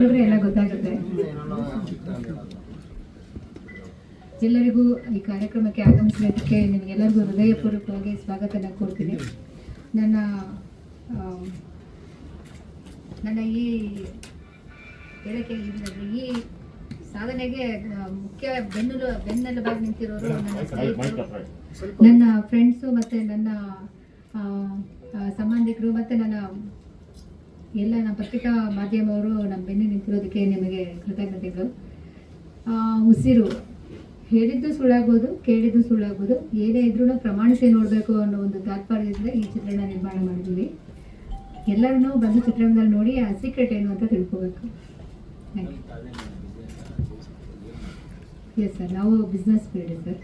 ಎಲ್ಲ ಗೊತ್ತಾಗುತ್ತೆ. ಎಲ್ಲರಿಗೂ ಈ ಕಾರ್ಯಕ್ರಮಕ್ಕೆ ಆಗಮಿಸಿದ್ದಕ್ಕೆ ನಿಮಗೆಲ್ಲರಿಗೂ ಹೃದಯಪೂರ್ವಕವಾಗಿ ಸ್ವಾಗತನ ಕೋರ್ತೀನಿ. ನನ್ನ ಆ, ನನ್ನ ಈ ಹೇಳಕ್ಕೆ ಈ ಸಾಧನೆಗೆ ಮುಖ್ಯ ಬೆನ್ನೆಲು ಬೆನ್ನೆಲುಬಾಗಿ ನಿಂತಿರೋರು ನನ್ನ ಸ್ನೇಹಿತರು. ನನ್ನ ಫ್ರೆಂಡ್ಸು ಮತ್ತು ನನ್ನ ಸಂಬಂಧಿಕರು ಮತ್ತು ನನ್ನ ಎಲ್ಲ ನಮ್ಮ ಪತ್ರಿಕಾ ಮಾಧ್ಯಮವರು ನಮ್ಮ ಬೆನ್ನಿ ನಿಂತಿರೋದಕ್ಕೆ ನಿಮಗೆ ಕೃತಜ್ಞತೆಗಳು. ಉಸಿರು ಹೇಳಿದ್ದು ಸುಳ್ಳಾಗ್ಬೋದು, ಕೇಳಿದ್ದು ಸುಳ್ಳಾಗ್ಬೋದು, ಏನೇ ಇದ್ರೂ ಪ್ರಮಾಣಿಸಿ ನೋಡಬೇಕು ಅನ್ನೋ ಒಂದು ತಾತ್ಪರ್ಯದಿಂದ ಈ ಚಿತ್ರಣ ನಿರ್ಮಾಣ ಮಾಡಿದ್ದೀವಿ. ಎಲ್ಲರನ್ನೂ ಬಂದು ಚಿತ್ರಣದಲ್ಲಿ ನೋಡಿ ಆ ಸೀಕ್ರೆಟ್ ಏನು ಅಂತ ತಿಳ್ಕೋಬೇಕು. ಎಸ್ ಸರ್ ನಾವು ಬಿಸ್ನೆಸ್ ಫೀಲ್ಡ್ ಸರ್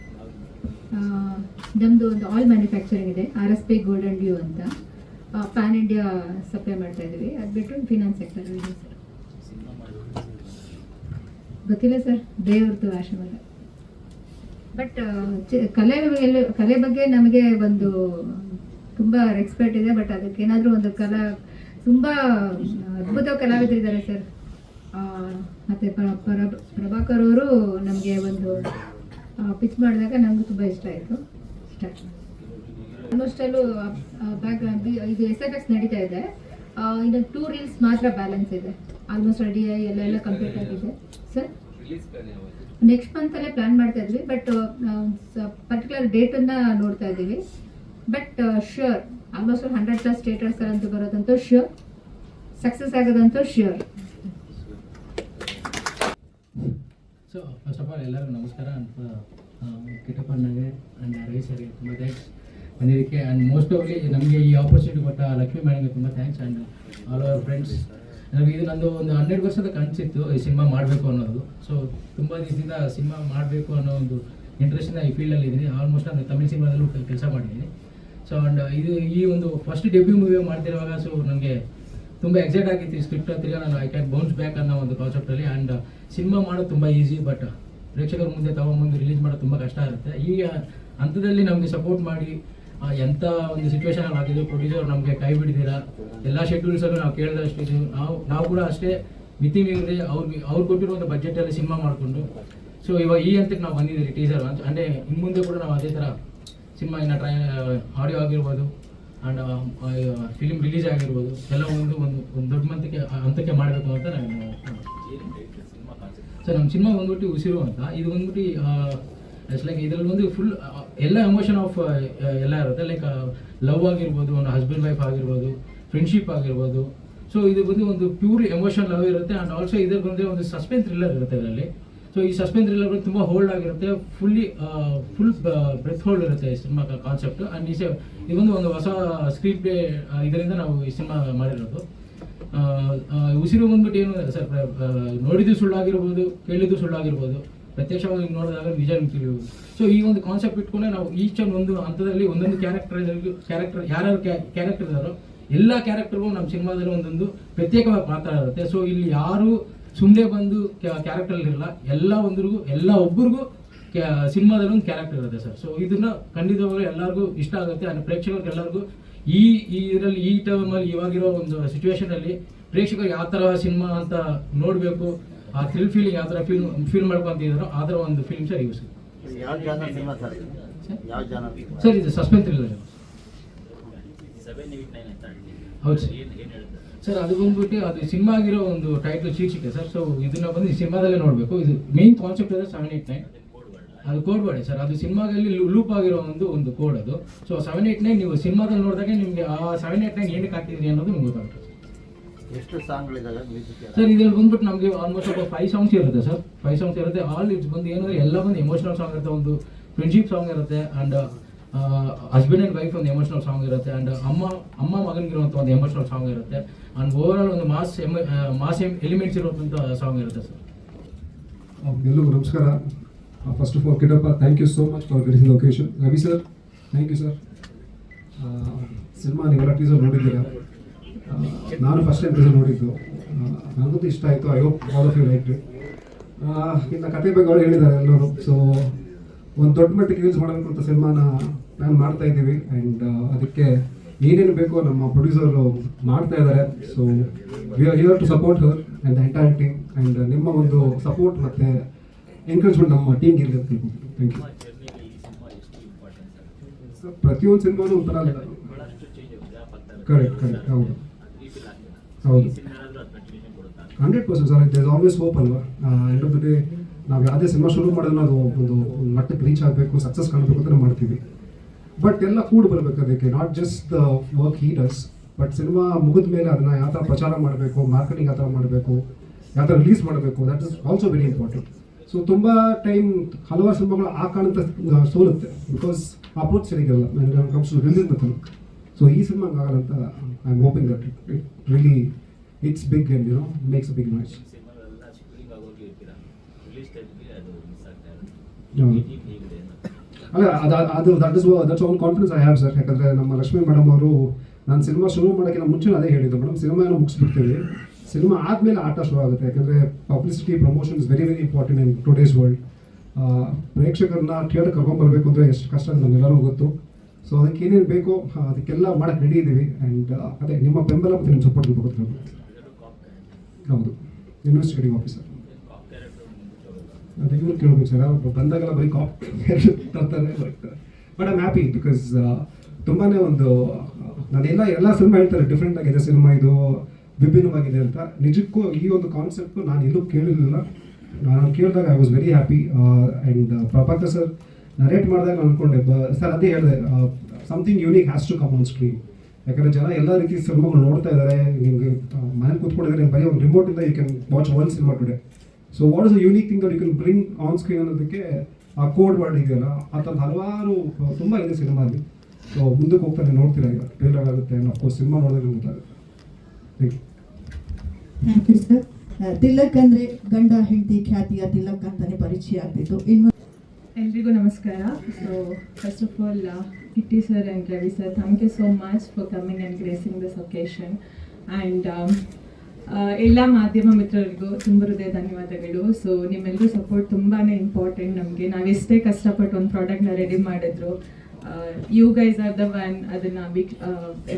ನಮ್ಮದು ಒಂದು ಆಲ್ ಮ್ಯಾನುಫ್ಯಾಕ್ಚರಿಂಗ್ ಇದೆ R S P golden dew ಅಂತ. ಪ್ಯಾನ್ ಇಂಡಿಯಾ ಸಪ್ಲೈ ಮಾಡ್ತಾ ಇದ್ದೀವಿ. ಅದು ಬಿಟ್ಟು ಫಿನಾನ್ಸ್ ಸೆಕ್ಟರ್ ಇದೆ ಸರ್. ಗೊತ್ತಿಲ್ಲ ಸರ್, ದೇವ್ರದ್ದು ಆಶೀರ್ವಾದ. ಬಟ್ ಕಲೆ ಕಲೆ ಬಗ್ಗೆ ನಮಗೆ ಒಂದು ತುಂಬ ರೆಸ್ಪೆಕ್ಟ್ ಇದೆ ಬಟ್ ಅದಕ್ಕೇನಾದರೂ ಒಂದು ಕಲಾ, ತುಂಬ, ಅದ್ಭುತ ಕಲಾವಿದರಿದ್ದಾರೆ ಸರ್. ಮತ್ತು ಮತ್ತೆ ಪ್ರ- ಪ್ರ- ಪ್ರಭಾಕರ್ ಅವರು ನಮಗೆ ಒಂದು ಪಿಚ್ ಮಾಡಿದಾಗ ನಮಗೂ ತುಂಬ ಇಷ್ಟ ಆಯಿತು. ಇಷ್ಟ ಆಲ್ಮೋಸ್ಟ್ ಅಲ್ಲೂ ಬ್ಯಾಕ್ ಇದು ಎಸ್ ಎಫ್ ಎಕ್ಸ್ ನಡೀತಾ ಇದೆ. ಇನ್ನು ಟೂ ರೀಲ್ಸ್ ಮಾತ್ರ ಬ್ಯಾಲೆನ್ಸ್ ಇದೆ. ಆಲ್ಮೋಸ್ಟ್ ರೆಡಿ ಎಲ್ಲ ಎಲ್ಲ ಕಂಪ್ಲೀಟ್ ಆಗಿದೆ. ಸರ್ ನೆಕ್ಸ್ಟ್ ಮಂತಲ್ಲೇ ಪ್ಲಾನ್ ಮಾಡ್ತಾ ಇದ್ವಿ ಬಟ್ ಪರ್ಟಿಕ್ಯುಲರ್ ಡೇಟನ್ನು ನೋಡ್ತಾ ಇದ್ದೀವಿ. But sure almost hundred plus theatres ಅಂತೂ ಬರೋದಂತೂ sure success ಆಗೋದಂತೂ sure so first of all ಎಲ್ಲರಿಗೂ ನಮಸ್ಕಾರ ಅಂತ ಕಿಟಪ್ಪಣ್ಣಗೆ ಆ್ಯಂಡ್ ರವಿ ಸರ್ಗೆ ತುಂಬ ಥ್ಯಾಂಕ್ಸ್ ಬಂದಿದ್ದಕ್ಕೆ ಆ್ಯಂಡ್ ಮೋಸ್ಟ್ ಆಫ್ಲಿ ನಮಗೆ ಈ ಆಪರ್ಚುನಿಟಿ ಕೊಟ್ಟ ಲಕ್ಷ್ಮಿ ಮೇಡಮ್ಗೆ ತುಂಬ thanks and all our friends ನನಗೆ ಇದು ನಂದು ಒಂದು ಹನ್ನೆರಡು ವರ್ಷದ ಕನಸಿತ್ತು ಈ ಸಿನಿಮಾ ಮಾಡಬೇಕು ಅನ್ನೋದು. ಸೊ ತುಂಬ ದಿವಸದಿಂದ ಸಿನಿಮಾ ಮಾಡಬೇಕು ಅನ್ನೋ ಒಂದು ಇಂಟ್ರೆಸ್ಟಿಂದ ಈ ಫೀಲ್ಡಲ್ಲಿ ಇದ್ದೀನಿ. ಆಲ್ಮೋಸ್ಟ್ ನಾನು ತಮಿಳು ಸಿನಿಮಾದಲ್ಲೂ ಕೆಲಸ ಮಾಡಿದ್ದೀನಿ. ಸೊ ಆ್ಯಂಡ್ ಇದು ಈ ಒಂದು ಫಸ್ಟ್ ಡೆಬ್ಯೂ ಮೂವಿ ಮಾಡ್ತಿರುವಾಗ ಸೊ ನನಗೆ ತುಂಬ ಎಕ್ಸೈಟ್ ಆಗಿತ್ತು ಈ ಸ್ಕ್ರಿಪ್ಟ್ ನಾನು ಐ ಕ್ಯಾನ್ ಬೌನ್ಸ್ ಬ್ಯಾಕ್ ಅನ್ನೋ ಒಂದು ಕಾನ್ಸೆಪ್ಟಲ್ಲಿ ಆ್ಯಂಡ್ ಸಿನಿಮಾ ಮಾಡೋದು ತುಂಬ ಈಸಿ ಬಟ್ ಪ್ರೇಕ್ಷಕರ ಮುಂದೆ ತಗೊಂಬಂದು ರಿಲೀಸ್ ಮಾಡೋದು ತುಂಬ ಕಷ್ಟ ಇರುತ್ತೆ ಈ ಹಂತದಲ್ಲಿ ನಮಗೆ ಸಪೋರ್ಟ್ ಮಾಡಿ ಎಂಥ ಒಂದು ಸಿಚುವೇಶನ್ ಆಗಿದ್ದು ಪ್ರೊಡ್ಯೂಸರ್ ನಮಗೆ ಕೈ ಬಿಡ್ತೀರಾ ಎಲ್ಲ ಶೆಡ್ಯೂಲ್ಸಲ್ಲೂ ನಾವು ಕೇಳಿದಷ್ಟು ಇದು ನಾವು ನಾವು ಕೂಡ ಅಷ್ಟೇ ಮಿತಿ ಮೀರಿ ಅವ್ರಿಗೆ ಅವ್ರು ಕೊಟ್ಟಿರುವಂಥ ಬಜೆಟಲ್ಲಿ ಸಿನಿಮಾ ಮಾಡಿಕೊಂಡು. ಸೊ ಇವಾಗ ಈ ಹಂತಕ್ಕೆ ನಾವು ಬಂದಿದ್ದೀರಿ ಟೀಸರ್ ಅಂತ. ಅಂದರೆ ಇನ್ನು ಮುಂದೆ ಕೂಡ ನಾವು ಅದೇ ಥರ ಸಿನಿಮಾ ಇನ್ನು ಟ್ರೈ ಆಡಿಯೋ ಆಗಿರ್ಬೋದು ಆ್ಯಂಡ್ ಫಿಲಿಮ್ ರಿಲೀಸ್ ಆಗಿರ್ಬೋದು. ಎಲ್ಲ ಒಂದು ಒಂದು ಒಂದು ದೊಡ್ಡ ಮಂತಕ್ಕೆ ಹಂತಕ್ಕೆ ಮಾಡಬೇಕು ಅಂತ ನಾನು ಸರ್ ನಮ್ಮ ಸಿನಿಮಾ ಬಂದ್ಬಿಟ್ಟು ಉಸಿರು ಅಂತ. ಇದು ಬಂದ್ಬಿಟ್ಟು ಇಟ್ಸ್ ಲೈಕ್ ಇದರಲ್ಲಿ ಒಂದು ಫುಲ್ ಎಲ್ಲ ಎಮೋಷನ್ ಆಫ್ ಎಲ್ಲ ಇರುತ್ತೆ. ಲೈಕ್ ಲವ್ ಆಗಿರ್ಬೋದು, ಒಂದು ಹಸ್ಬೆಂಡ್ ವೈಫ್ ಆಗಿರ್ಬೋದು ಫ್ರೆಂಡ್ಶಿಪ್ ಆಗಿರ್ಬೋದು. ಸೊ ಇದು ಬಂದು ಒಂದು ಪ್ಯೂರ್ ಎಮೋಷನ್ ಲವ್ ಇರುತ್ತೆ. ಆ್ಯಂಡ್ ಆಲ್ಸೋ ಇದ್ರ ಬಂದರೆ ಒಂದು ಸಸ್ಪೆನ್ಸ್ ಥ್ರಿಲ್ಲರ್ ಇರುತ್ತೆ ಇದರಲ್ಲಿ. ಸೊ ಈ ಸಸ್ಪೆನ್ಸ್ ಥ್ರಿಲ್ಲರ್ ಬಂದು ತುಂಬ ಹೋಲ್ಡ್ ಆಗಿರುತ್ತೆ. ಫುಲ್ಲಿ ಫುಲ್ ಬ್ರೆತ್ ಹೋಲ್ಡ್ ಇರುತ್ತೆ ಈ ಸಿನಿಮಾ ಕಾನ್ಸೆಪ್ಟ್ ಆ್ಯಂಡ್ ಈ ಇದೊಂದು ಒಂದು ಹೊಸ ಸ್ಕ್ರೀನ್ ಪ್ಲೇ ಇದರಿಂದ ನಾವು ಈ ಸಿನಿಮಾ ಮಾಡಿರೋದು. ಉಸಿರು ಬಂದ್ಬಿಟ್ಟು ಏನು, ಸರ್ ನೋಡಿದ್ದು ಸುಳ್ಳಾಗಿರ್ಬೋದು, ಕೇಳಿದ್ದು ಸುಳ್ಳಾಗಿರ್ಬೋದು. ಪ್ರತ್ಯಕ್ಷವಾಗಿ ನೋಡಿದಾಗ ನಿಜ ತಿಳಿಯುವುದು. ಸೊ ಈ ಒಂದು ಕಾನ್ಸೆಪ್ಟ್ ಇಟ್ಕೊಂಡೆ ನಾವು ಈಚ್ ಅಂಡ್ ಒಂದು ಹಂತದಲ್ಲಿ ಒಂದೊಂದು ಕ್ಯಾರೆಕ್ಟರ್ ಕ್ಯಾರೆಕ್ಟರ್ ಯಾರ್ಯಾರು ಕ್ಯಾರೆಕ್ಟರ್ ಇದ್ದಾರೋ ಎಲ್ಲ ಕ್ಯಾರೆಕ್ಟರ್ಗೂ ನಮ್ಮ ಸಿನಿಮಾದಲ್ಲಿ ಒಂದೊಂದು ಪ್ರತ್ಯೇಕವಾಗಿ ಇರುತ್ತೆ. ಸೊ ಇಲ್ಲಿ ಯಾರು ಸುಮ್ಮನೆ ಬಂದು ಕ್ಯಾರೆಕ್ಟರ್ ಎಲ್ಲ ಒಂದ್ರಿಗೂ, ಎಲ್ಲ ಒಬ್ಬರಿಗೂ ಸಿನಿಮಾದಲ್ಲಿ ಒಂದು ಕ್ಯಾರೆಕ್ಟರ್ ಇರುತ್ತೆ ಸರ್. ಸೊ ಇದನ್ನ ಖಂಡಿತವಾಗ್ಲೂ ಎಲ್ಲರಿಗೂ ಇಷ್ಟ ಆಗುತ್ತೆ. ಅಂದ್ರೆ ಪ್ರೇಕ್ಷಕರಿಗೆ ಎಲ್ಲರಿಗೂ ಈ ಇದರಲ್ಲಿ, ಈ ಟೈಮಲ್ಲಿ ಇವಾಗಿರೋ ಒಂದು ಸಿಚುವೇಶನ್ ಅಲ್ಲಿ ಪ್ರೇಕ್ಷಕರು ಯಾವ ಥರ ಸಿನಿಮಾ ಅಂತ ನೋಡಬೇಕು ಆ ಥ್ರಿಲ್ ಫೀಲಿಂಗ್ ಯಾವ ಥರ ಫೀಲ್ ಫೀಲ್ ಮಾಡ್ಕೊಂತಿದ್ದಾರೋ ಆ ಥರ ಒಂದು film sir use sir? Sir? ಇದು? ಸಸ್ಪೆನ್ಸ್ ಥ್ರಿಲ್ಲರ್ ಹೌದು ಸರ್ ಸರ್ ಅದು ಬಂದ್ಬಿಟ್ಟು ಅದು ಸಿನಿಮಾ ಆಗಿರೋ ಒಂದು ಟೈಟ್ಲ್ ಶೀರ್ಷಿಕೆ ಸರ್ ಸೊ ಇದನ್ನ ಬಂದು ಈ ಸಿನಿಮಾದಲ್ಲೇ ನೋಡಬೇಕು. ಇದು ಮೇನ್ ಕಾನ್ಸೆಪ್ಟ್ ಇದೆ ಸೆವೆನ್ ಏಟ್ ನೈನ್ ಅದು ಕೋಡ್ ಮಾಡಿ ಸರ್ ಅದು ಸಿನಿಮಾದಲ್ಲಿ ಲೂಪ್ ಆಗಿರೋ ಒಂದು ಒಂದು ಕೋಡ್ ಅದು. ಸೊ ಸೆವೆನ್ ಏಟ್ ನೈನ್ ನೀವು ಸಿನಿಮಾದಲ್ಲಿ ನೋಡಿದಾಗ ನಿಮಗೆ ಆ ಸೆವೆನ್ ಏಟ್ ನೈನ್ ಏನಕ್ಕೆ ಹಾಕಿದ್ರಿ ಅನ್ನೋದು ನಿಮ್ಗೆ ಗೊತ್ತಾಗುತ್ತೆ ಎಷ್ಟು ಸಾಂಗ್ಗಳಿದಾವೆ ಸರ್ ಇದ್ರಲ್ಲಿ ಬಂದ್ಬಿಟ್ಟು ನಮಗೆ ಆಲ್ಮೋಸ್ಟ್ ಒಂದು ಫೈವ್ ಸಾಂಗ್ಸ್ ಇರುತ್ತೆ ಸರ್. ಫೈವ್ ಸಾಂಗ್ಸ್ ಇರುತ್ತೆ. ಆಲ್ ಇಟ್ಸ್ ಬಂದು ಏನಂದ್ರೆ ಎಲ್ಲ ಒಂದು ಎಮೋಷನಲ್ ಸಾಂಗ್ ಇರುತ್ತೆ. ಒಂದು ಫ್ರೆಂಡ್ಶಿಪ್ ಸಾಂಗ್ ಇರುತ್ತೆ ಆ್ಯಂಡ್ ಹಸ್ಬೆಂಡ್ ಆ್ಯಂಡ್ ವೈಫ್ ಒಂದು ಎಮೋಷನಲ್ ಸಾಂಗ್ ಇರುತ್ತೆ ಆ್ಯಂಡ್ ಅಮ್ಮ ಅಮ್ಮ ಮಗನಿಗಿರುವಂಥ ಒಂದು ಎಮೋಷನಲ್ ಸಾಂಗ್ ಇರುತ್ತೆ. ಆ್ಯಂಡ್ ಓವರ್ ಆಲ್ ಒಂದು ಮಾಸ್ ಎಂ ಮಾಸ್ ಎಲಿಮೆಂಟ್ಸ್ ಇರುವಂಥ ಸಾಂಗ್ ಇರುತ್ತೆ ಸರ್. ಎಲ್ಲರಿಗೂ ನಮಸ್ಕಾರ. First of all ಕಿಡಪ್ಪ thank you so much for getting location Ravi sir thank you sir cinema ನೀವೆಲ್ಲ ಟೀಸರ್ ನೋಡಿದ್ದೀರಾ? ನಾನು ಫಸ್ಟ್ ಟೈಮ್ ಕೂಡ ನೋಡಿದ್ದು. ನನಗೂ ಇಷ್ಟ ಆಯಿತು. I hope all of you like it ಇನ್ನು ಕತೆ ಬಗ್ಗೆ ಅವ್ರು ಹೇಳಿದ್ದಾರೆ ಎಲ್ಲರೂ. ಸೊ ಒಂದು ದೊಡ್ಡ ಮಟ್ಟಿಗೆ ಯೂಸ್ ಮಾಡಬೇಕು ಅಂತ ಸಿನಿಮಾನ ಪ್ಲ್ಯಾನ್ ಮಾಡ್ತಾ ಇದ್ದೀವಿ. ಆ್ಯಂಡ್ ಅದಕ್ಕೆ ಏನೇನು ಬೇಕೋ ನಮ್ಮ ಪ್ರೊಡ್ಯೂಸರು ಮಾಡ್ತಾ ಇದ್ದಾರೆ. So we are here to support her and entire team and ನಿಮ್ಮ ಒಂದು ಸಪೋರ್ಟ್ ಮತ್ತು ಎನ್ಕರೇಜ್ಮೆಂಟ್ ನಮ್ಮ ಟೀಮ್ಗೆ ತಿಳ್ಕೊತೀನಿ ಥ್ಯಾಂಕ್ ಯು ಪ್ರತಿಯೊಂದು ಸಿನಿಮಾನು ಒಂಥರ ಕರೆಕ್ಟ್ ಕರೆಕ್ಟ್ ಹೌದು. ಹೌದು. Hundred percent sir is always hope ಅಲ್ವಾ? ಎಂಡ್ ಆಫ್ ದ ಡೇ ನಾವು ಯಾವುದೇ ಸಿನಿಮಾ ಶುರು ಮಾಡೋದನ್ನ ಅದು ಒಂದು ಮಟ್ಟಕ್ಕೆ ರೀಚ್ ಆಗಬೇಕು ಸಕ್ಸಸ್ ಕಾಣಬೇಕು ಅಂತ ಮಾಡ್ತೀವಿ. ಬಟ್ ಎಲ್ಲ ಫೂಡ್ ಬರಬೇಕು ಅದಕ್ಕೆ not just the work he does but cinema ಮುಗಿದ ಮೇಲೆ ಅದನ್ನ ಯಾವ ಥರ ಪ್ರಚಾರ ಮಾಡಬೇಕು ಮಾರ್ಕೆಟಿಂಗ್ ಯಾವ ಥರ ಮಾಡಬೇಕು, ಯಾವ ಥರ ರಿಲೀಸ್ ಮಾಡಬೇಕು that is also very important so ತುಂಬ ಟೈಮ್ ಹಲವಾರು ಸಿನಿಮಾಗಳು ಆ ಕಾರಣಂತ ಸೋಲುತ್ತೆ ಬಿಕಾಸ್ ಅಪ್ರೋಚ್ ಸರಿಗಿರಲ್ಲ. ಕಮ್ಸ್ ಟು ರಿಲೀಸ್ ಸೊ ಈ ಸಿನಿಮಾ ಆಗಲ್ಲ ಅಂತ I am hoping that it really it's big and you know makes a big match ಅಲ್ಲ ಅದು ಅದು that is that's own confidence I have sir ಯಾಕಂದರೆ ನಮ್ಮ ಲಕ್ಷ್ಮೀ ಮೇಡಮ್ ಅವರು ನಾನು ಸಿನಿಮಾ ಶುರು ಮಾಡೋಕ್ಕಿಂತ ಮುಂಚೆ ಅದೇ ಹೇಳಿದ್ದು. ಮೇಡಮ್ ಸಿನಿಮಾ ಏನೋ ಮುಗಿಸ್ಬಿಡ್ತೀವಿ. ಸಿನಿಮಾ ಆದಮೇಲೆ ಆಟ ಶುರು ಆಗುತ್ತೆ. ಯಾಕಂದರೆ publicity promotion is very very important in today's world ಪ್ರೇಕ್ಷಕರನ್ನ theatre ಕರ್ಕೊಂಡ್ಬರ್ಬೇಕು ಅಂದರೆ ಎಷ್ಟು ಕಷ್ಟ ನಮಗೆಲ್ಲರೂ ಗೊತ್ತು. ಸೊ ಅದಕ್ಕೆ ಏನೇನು ಬೇಕೋ ಅದಕ್ಕೆಲ್ಲ ಮಾಡಕ್ಕೆ ರೆಡಿ ಇದ್ದೀವಿ. ಆ್ಯಂಡ್ ಅದೇ, ನಿಮ್ಮ ಬೆಂಬಲ ಮತ್ತು ನಿಮ್ಮ ಸಪೋರ್ಟ್ ಕಾಪ್ ಹೌದು. ಇನ್ವೆಸ್ಟಿಗೇಟಿಂಗ್ ಆಫೀಸರ್ ಅದೇ, ಇವ್ರು ಕೇಳಬೇಕು ಸರ್ ಬಂದಾಗೆಲ್ಲ ಬರೀ ಕಾಪ್ ತರ್ತಾರೆ but but I'm happy because ತುಂಬಾ ಒಂದು, ನಾನೆಲ್ಲ, ಎಲ್ಲ ಸಿನಿಮಾ ಹೇಳ್ತಾರೆ ಡಿಫ್ರೆಂಟ್ ಆಗಿದೆ ಸಿನಿಮಾ ಇದು, ವಿಭಿನ್ನವಾಗಿದೆ ಅಂತ. ನಿಜಕ್ಕೂ ಈ ಒಂದು ಕಾನ್ಸೆಪ್ಟು ನಾನು ಎಲ್ಲೂ ಕೇಳಿರಲಿಲ್ಲ. ನಾನು ಕೇಳಿದಾಗ I was very happy and Prabhakar sir narrate ಮಾಡಿದಾಗ ಅಂದ್ಕೊಂಡೆ ಸರ್, ಅದೇ ಹೇಳಿದೆ something unique has to come on screen ಯಾಕಂದರೆ ಜನ ಎಲ್ಲ ರೀತಿ ಸಿನಿಮಾಗಳು ನೋಡ್ತಾ ಇದ್ದಾರೆ ನಿಮಗೆ ಮನೇಲಿ ಕೂತ್ಕೊಂಡಿದ್ದಾರೆ ಬರೀ ಒಂದು ರಿಮೋಟಿಂದ you can watch one cinema today so what is a unique thing that you can bring on screen ಅನ್ನೋದಕ್ಕೆ ಆ ಕೋಡ್ ವರ್ಡ್ ಇದೆಯಲ್ಲ, ಆ ಥರದ ಹಲವಾರು ತುಂಬ ಇದೆ ಸಿನಿಮಾದಲ್ಲಿ ಸೊ ಮುಂದಕ್ಕೆ ಹೋಗ್ತಾರೆ ನೋಡ್ತೀರಾ ಈಗ? ಟ್ರೇಲರ್ ಆಗುತ್ತೆ ಅಫ್ಕೋರ್ಸ್ ಸಿನಿಮಾ ನೋಡಿದ್ರೆ ಗೊತ್ತಾಗುತ್ತೆ. ಥ್ಯಾಂಕ್ ಯು ಸರ್ ತಿಲಕ್ ಅಂದ್ರೆ ಗಂಡ, ಹೆಂಡತಿ, ಖ್ಯಾತಿಯ ತಿಲಕ್ ಅಂತಾನೆ ಪರಿಚಯ ಆಗ್ತಿತ್ತು. ಇನ್ನು ಎಲ್ರಿಗೂ ನಮಸ್ಕಾರ. So first of all Kitty sir and Ravi sir thank you so much for coming and gracing this occasion and ಎಲ್ಲ ಮಾಧ್ಯಮ ಮಿತ್ರರಿಗೂ ತುಂಬ ಹೃದಯ ಧನ್ಯವಾದಗಳು. ಸೊ ನಿಮ್ಮೆಲ್ಲರೂ ಸಪೋರ್ಟ್ ತುಂಬಾ ಇಂಪಾರ್ಟೆಂಟ್ ನಮಗೆ. ನಾವು ಎಷ್ಟೇ ಕಷ್ಟಪಟ್ಟು ಒಂದು ಪ್ರಾಡಕ್ಟ್ನ ರೆಡಿ ಮಾಡಿದ್ರು you guys are the one ಅದನ್ನು ವೀಕ್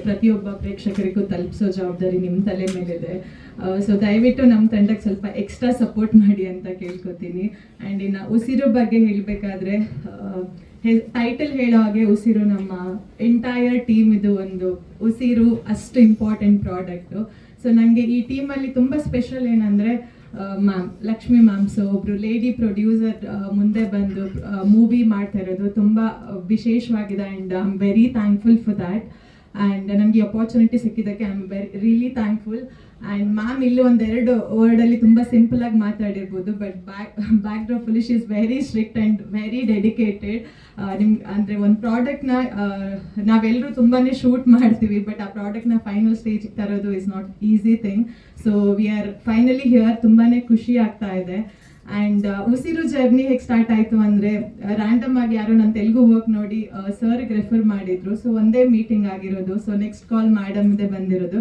ಪ್ರತಿಯೊಬ್ಬ ಪ್ರೇಕ್ಷಕರಿಗೂ ತಲುಪಿಸೋ ಜವಾಬ್ದಾರಿ ನಿಮ್ಮ ತಲೆ ಮೇಲಿದೆ. ಸೊ ದಯವಿಟ್ಟು ನಮ್ಮ ತಂಡಕ್ಕೆ ಸ್ವಲ್ಪ ಎಕ್ಸ್ಟ್ರಾ ಸಪೋರ್ಟ್ ಮಾಡಿ ಅಂತ ಕೇಳ್ಕೊತೀನಿ. ಆ್ಯಂಡ್ ಇನ್ನು ಉಸಿರು ಬಗ್ಗೆ ಹೇಳಬೇಕಾದ್ರೆ ಟೈಟಲ್ ಹೇಳೋ ಹಾಗೆ ಉಸಿರು ನಮ್ಮ ಎಂಟೈರ್ ಟೀಮ್ ಇದು ಒಂದು ಉಸಿರು ಅಷ್ಟು ಇಂಪಾರ್ಟೆಂಟ್ ಪ್ರಾಡಕ್ಟು ಸೊ ನನಗೆ ಈ ಟೀಮಲ್ಲಿ ತುಂಬ ಸ್ಪೆಷಲ್ ಏನಂದರೆ ಮ್ಯಾಮ್, ಲಕ್ಷ್ಮಿ ಮ್ಯಾಮ್ ಸೊ ಒಬ್ರು ಲೇಡಿ ಪ್ರೊಡ್ಯೂಸರ್ ಮುಂದೆ ಬಂದು ಮೂವಿ ಮಾಡ್ತಾ ಇರೋದು ತುಂಬ ವಿಶೇಷವಾಗಿದೆ and I am very thankful for that and ನನಗೆ opportunity ಸಿಕ್ಕಿದ್ದಕ್ಕೆ I am very really thankful and ma'am ಇಲ್ಲಿ ಒಂದೆರಡು ವರ್ಡಲ್ಲಿ ತುಂಬ ಸಿಂಪಲ್ ಆಗಿ ಮಾತಾಡಿರ್ಬೋದು ಬಟ್ ಬ್ಯಾಕ್ ಬ್ಯಾಕ್ ಡ್ರಾಪ್ ಅಲ್ಲಿ she is very strict and very dedicated ನಿಮ್ಗೆ ಅಂದರೆ ಒಂದು ಪ್ರಾಡಕ್ಟ್ನ ನಾವೆಲ್ಲರೂ ತುಂಬಾ ಶೂಟ್ ಮಾಡ್ತೀವಿ ಬಟ್ ಆ ಪ್ರಾಡಕ್ಟ್ನ ಫೈನಲ್ ಸ್ಟೇಜಿಗೆ ತರೋದು is not easy thing so we are finally here ತುಂಬಾ ಖುಷಿ ಆಗ್ತಾ ಇದೆ. ಆ್ಯಂಡ್ ಉಸಿರು ಜರ್ನಿ ಹೇಗೆ ಸ್ಟಾರ್ಟ್ ಆಯಿತು ಅಂದರೆ ರ್ಯಾಂಡಮ್ ಆಗಿ ಯಾರೋ ನನ್ನ ತೆಲುಗು ವರ್ಕ್ ನೋಡಿ ಸರ್ಗೆ ರೆಫರ್ ಮಾಡಿದ್ರು. ಸೊ ಒಂದೇ ಮೀಟಿಂಗ್ ಆಗಿರೋದು. ಸೊ ನೆಕ್ಸ್ಟ್ ಕಾಲ್ ಮೇಡಮ್ದೆ ಬಂದಿರೋದು.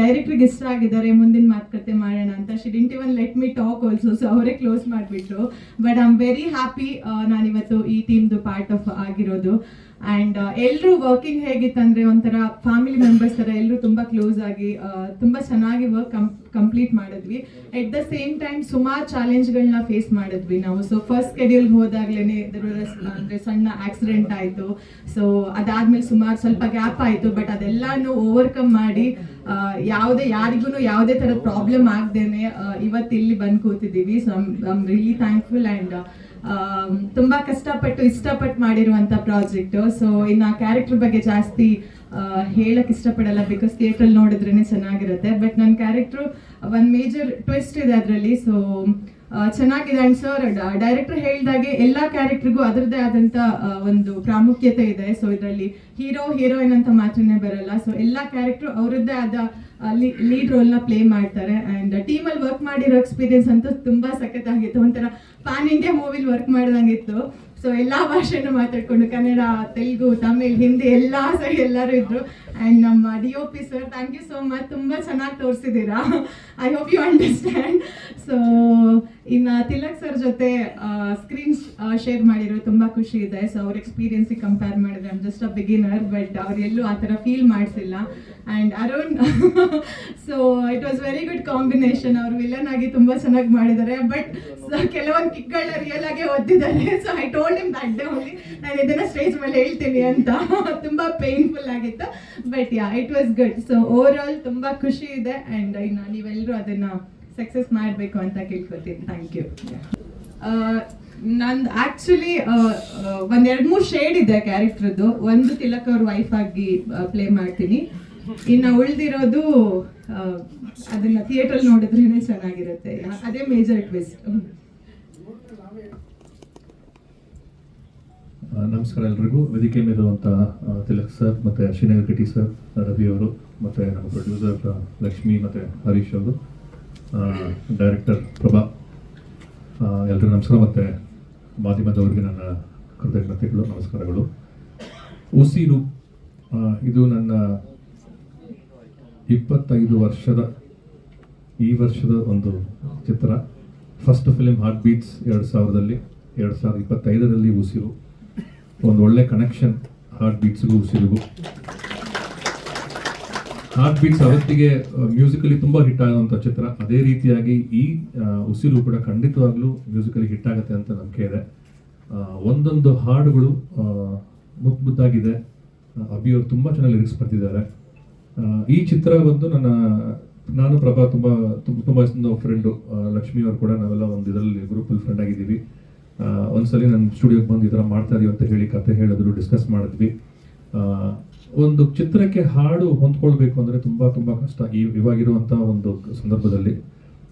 ಡೈರೆಕ್ಟ್ರಿಗೆ ಇಷ್ಟ ಆಗಿದ್ದಾರೆ, ಮುಂದಿನ ಮಾತುಕತೆ ಮಾಡೋಣ ಅಂತ. She didn't even let me talk also so ಅವರೇ ಕ್ಲೋಸ್ ಮಾಡಿಬಿಟ್ರು. But I am very happy ನಾನಿವತ್ತು ಈ ಟೀಮ್ದು ಪಾರ್ಟ್ ಆಫ್ ಆಗಿರೋದು. ಆ್ಯಂಡ್ ಎಲ್ಲರೂ ವರ್ಕಿಂಗ್ ಹೇಗಿತ್ತಂದ್ರೆ ಒಂಥರ ಫ್ಯಾಮಿಲಿ ಮೆಂಬರ್ಸ್ ಥರ ಎಲ್ಲರೂ ತುಂಬ ಕ್ಲೋಸ್ ಆಗಿ ತುಂಬಾ ಚೆನ್ನಾಗಿ ವರ್ಕ್ ಕಂಪ್ಲೀಟ್ ಮಾಡಿದ್ವಿ. ಎಟ್ ದ ಸೇಮ್ ಟೈಮ್ ಸುಮಾರು ಚಾಲೆಂಜ್ಗಳನ್ನ ಫೇಸ್ ಮಾಡಿದ್ವಿ ನಾವು. ಸೊ ಫಸ್ಟ್ ಸ್ಕೆಡ್ಯೂಲ್ಗೆ ಹೋದಾಗ್ಲೇ ಅಂದರೆ ಸಣ್ಣ ಆಕ್ಸಿಡೆಂಟ್ ಆಯಿತು. ಸೊ ಅದಾದ್ಮೇಲೆ ಸುಮಾರು ಸ್ವಲ್ಪ ಗ್ಯಾಪ್ ಆಯಿತು ಬಟ್ ಅದೆಲ್ಲಾನು ಓವರ್ಕಮ್ ಮಾಡಿ ಯಾವುದೇ ಯಾರಿಗೂ ಯಾವುದೇ ಥರದ ಪ್ರಾಬ್ಲಮ್ ಆಗ್ದೇನೆ ಇವತ್ತು ಇಲ್ಲಿ ಬಂದು ಕೂತಿದ್ದೀವಿ. So I'm really thankful and ತುಂಬಾ ಕಷ್ಟಪಟ್ಟು ಇಷ್ಟಪಟ್ಟು ಮಾಡಿರುವಂತ ಪ್ರಾಜೆಕ್ಟ್. ಸೊ ಇನ್ನು ಕ್ಯಾರೆಕ್ಟರ್ ಬಗ್ಗೆ ಜಾಸ್ತಿ ಆ, ಹೇಳಕ್ ಇಷ್ಟಪಡಲ್ಲ ಬಿಕಾಸ್ ಥಿಯೇಟ್ರಲ್ಲಿ ನೋಡಿದ್ರೇನೆ ಚೆನ್ನಾಗಿರುತ್ತೆ. ಬಟ್ ನನ್ನ ಕ್ಯಾರೆಕ್ಟ್ರು ಒಂದು ಮೇಜರ್ ಟ್ವಿಸ್ಟ್ ಇದೆ ಅದರಲ್ಲಿ. ಸೊ ಚೆನ್ನಾಗಿದೆ ಅಂಡ್ ಸರ್ ಡೈರೆಕ್ಟರ್ ಹೇಳಿದಾಗೆ ಎಲ್ಲ ಕ್ಯಾರೆಕ್ಟರ್ಗೂ ಅದರದ್ದೇ ಆದಂಥ ಆ, ಒಂದು ಪ್ರಾಮುಖ್ಯತೆ ಇದೆ. ಸೊ ಇದರಲ್ಲಿ ಹೀರೋ ಹೀರೋಯಿನ್ ಅಂತ ಮಾತ್ರನೇ ಬರಲ್ಲ. ಸೊ ಎಲ್ಲ ಕ್ಯಾರೆಕ್ಟರ್ ಅವರದ್ದೇ ಆದ ಲೀಡ್ ರೋಲ್ನ ಪ್ಲೇ ಮಾಡ್ತಾರೆ. ಆಂಡ್ ಟೀಮ್ ಅಲ್ಲಿ ವರ್ಕ್ ಮಾಡಿರೋ ಎಕ್ಸ್ಪೀರಿಯನ್ಸ್ ಅಂತೂ ಸಖತ್ ಆಗಿತ್ತು ಒಂಥರ ಪ್ಯಾನ್ ಇಂಡಿಯಾ ಮೂವಿಲಿ ವರ್ಕ್ ಮಾಡ್ದಂಗಿತ್ತು. ಸೊ ಎಲ್ಲ ಭಾಷೆನೂ ಮಾತಾಡ್ಕೊಂಡು ಕನ್ನಡ ತೆಲುಗು ತಮಿಳ್ ಹಿಂದಿ ಎಲ್ಲ ಸಹ ಎಲ್ಲರೂ ಇದ್ರು. ಆ್ಯಂಡ್ ನಮ್ಮ D O P sir thank you so much ತುಂಬ ಚೆನ್ನಾಗಿ ತೋರಿಸಿದ್ದೀರಾ. I hope you understand so ಇನ್ನು ತಿಲಕ್ ಸರ್ ಜೊತೆ ಸ್ಕ್ರೀನ್ ಶೇರ್ ಮಾಡಿರೋ ತುಂಬ ಖುಷಿ ಇದೆ. ಸೊ ಅವ್ರ ಎಕ್ಸ್ಪೀರಿಯನ್ಸಿಗೆ ಕಂಪೇರ್ ಮಾಡಿದ್ರೆ I'm just a beginner but ಅವ್ರು ಎಲ್ಲೂ ಆ ಥರ ಫೀಲ್ ಮಾಡಿಸಿಲ್ಲ. And Arun so it was very good combination ಅವರು ವಿಲನ್ ಆಗಿ ತುಂಬ ಚೆನ್ನಾಗಿ ಮಾಡಿದ್ದಾರೆ. ಬಟ್ ಕೆಲವೊಂದು ಕಿಕ್ಗಳನ್ನ ರಿಯಲ್ ಆಗಿ ಓದಿದ್ದಾರೆ so I told him that day only ನಾನು ಇದನ್ನು ಸ್ಟೇಜ್ ಮೇಲೆ ಹೇಳ್ತೀನಿ ಅಂತ. ತುಂಬ ಪೇನ್ಫುಲ್ ಆಗಿತ್ತು. But yeah it was good so over all ತುಂಬಾ ಖುಷಿ ಇದೆ ಆ್ಯಂಡ್ ಇನ್ನು ನೀವೆಲ್ಲರೂ ಅದನ್ನ ಸಕ್ಸಸ್ ಮಾಡಬೇಕು ಅಂತ ಕೇಳ್ಕೊತೀನಿ ಥ್ಯಾಂಕ್ ಯು ನಂದು ಆಕ್ಚುಲಿ ಒಂದು ಎರಡು ಮೂರು ಶೇಡ್ ಇದೆ ಕ್ಯಾರೆಕ್ಟ್ರದ್ದು ಒಂದು ತಿಲಕ್ ಅವ್ರ ವೈಫ್ ಆಗಿ ಪ್ಲೇ ಮಾಡ್ತೀನಿ. ಇನ್ನು ಉಳಿದಿರೋದು ಆ, ಅದನ್ನ ಥಿಯೇಟರ್ ನೋಡಿದ್ರೇನೆ ಚೆನ್ನಾಗಿರುತ್ತೆ. ಅದೇ ಮೇಜರ್ ಟ್ವಿಸ್ಟ್ ನಮಸ್ಕಾರ ಎಲ್ರಿಗೂ. ವೇದಿಕೆ ಮೇಲಿರುವಂತಹ ತಿಲಕ್ ಸರ್ ಮತ್ತು ಶ್ರೀನಗರ್ ಕಿಟಿ ಸರ್, ರವಿ ಅವರು, ಮತ್ತು ನಮ್ಮ ಪ್ರೊಡ್ಯೂಸರ್ ಲಕ್ಷ್ಮಿ ಮತ್ತು ಹರೀಶ್ ಅವರು ಡೈರೆಕ್ಟರ್ ಪ್ರಭಾ ಎಲ್ಲರಿಗೂ ನಮಸ್ಕಾರ. ಮತ್ತು ಮಾಧ್ಯಮದವರಿಗೆ ನನ್ನ ಕೃತಜ್ಞತೆಗಳು, ನಮಸ್ಕಾರಗಳು. ಉಸಿರು ಇದು ನನ್ನ ಇಪ್ಪತ್ತೈದು ವರ್ಷದ, ಈ ವರ್ಷದ ಒಂದು ಚಿತ್ರ. ಫಸ್ಟ್ ಫಿಲಿಮ್ ಹಾರ್ಟ್ ಬೀಟ್ಸ್ ಎರಡು ಸಾವಿರದಲ್ಲಿ, ಎರಡು ಸಾವಿರದ ಇಪ್ಪತ್ತೈದರಲ್ಲಿ ಉಸಿರು. ಒಂದು ಒಳ್ಳೆ ಕನೆಕ್ಷನ್ ಹಾರ್ಟ್ ಬೀಟ್ಸ್ಗೂ ಉಸಿರಿಗೂ. ಹಾರ್ಟ್ ಬೀಟ್ಸ್ ಅವತ್ತಿಗೆ ಮ್ಯೂಸಿಕಲಿ ತುಂಬ ಹಿಟ್ ಆಗುವಂಥ ಚಿತ್ರ. ಅದೇ ರೀತಿಯಾಗಿ ಈ ಉಸಿರು ಕೂಡ ಖಂಡಿತವಾಗ್ಲೂ ಮ್ಯೂಸಿಕಲಿ ಹಿಟ್ ಆಗುತ್ತೆ ಅಂತ ನಂಬಿಕೆ ಇದೆ. ಒಂದೊಂದು ಹಾಡುಗಳು ಮುದ್ದಾಗಿದೆ ಆ, ಅಭಿ ಅವರು ತುಂಬ ಚೆನ್ನಾಗಿ ಲಿರಿಕ್ಸ್ ಬರ್ತಿದ್ದಾರೆ. ಈ ಚಿತ್ರ ಬಂದು ನನ್ನ ನಾನು ಪ್ರಭಾ ತುಂಬ ತುಂಬ ತುಂಬ ಫ್ರೆಂಡು ಲಕ್ಷ್ಮಿ ಅವರು ಕೂಡ ನಾವೆಲ್ಲ ಒಂದು ಇದರಲ್ಲಿ ಗ್ರೂಪಲ್ಲಿ ಫ್ರೆಂಡ್ ಆಗಿದ್ದೀವಿ. ಒಂದ್ಸಲಿ ನನ್ನ ಸ್ಟುಡಿಯೋಗೆ ಬಂದು ಈ ಮಾಡ್ತಾ ಇದೀವಿ ಅಂತ ಹೇಳಿ ಕತೆ ಹೇಳಿದ್ರು ಡಿಸ್ಕಸ್ ಮಾಡಿದ್ವಿ. ಒಂದು ಚಿತ್ರಕ್ಕೆ ಹಾಡು ಹೊಂದ್ಕೊಳ್ಬೇಕು ಅಂದರೆ ತುಂಬ ತುಂಬ ಕಷ್ಟ. ಈ ಇವಾಗಿರುವಂಥ ಒಂದು ಸಂದರ್ಭದಲ್ಲಿ.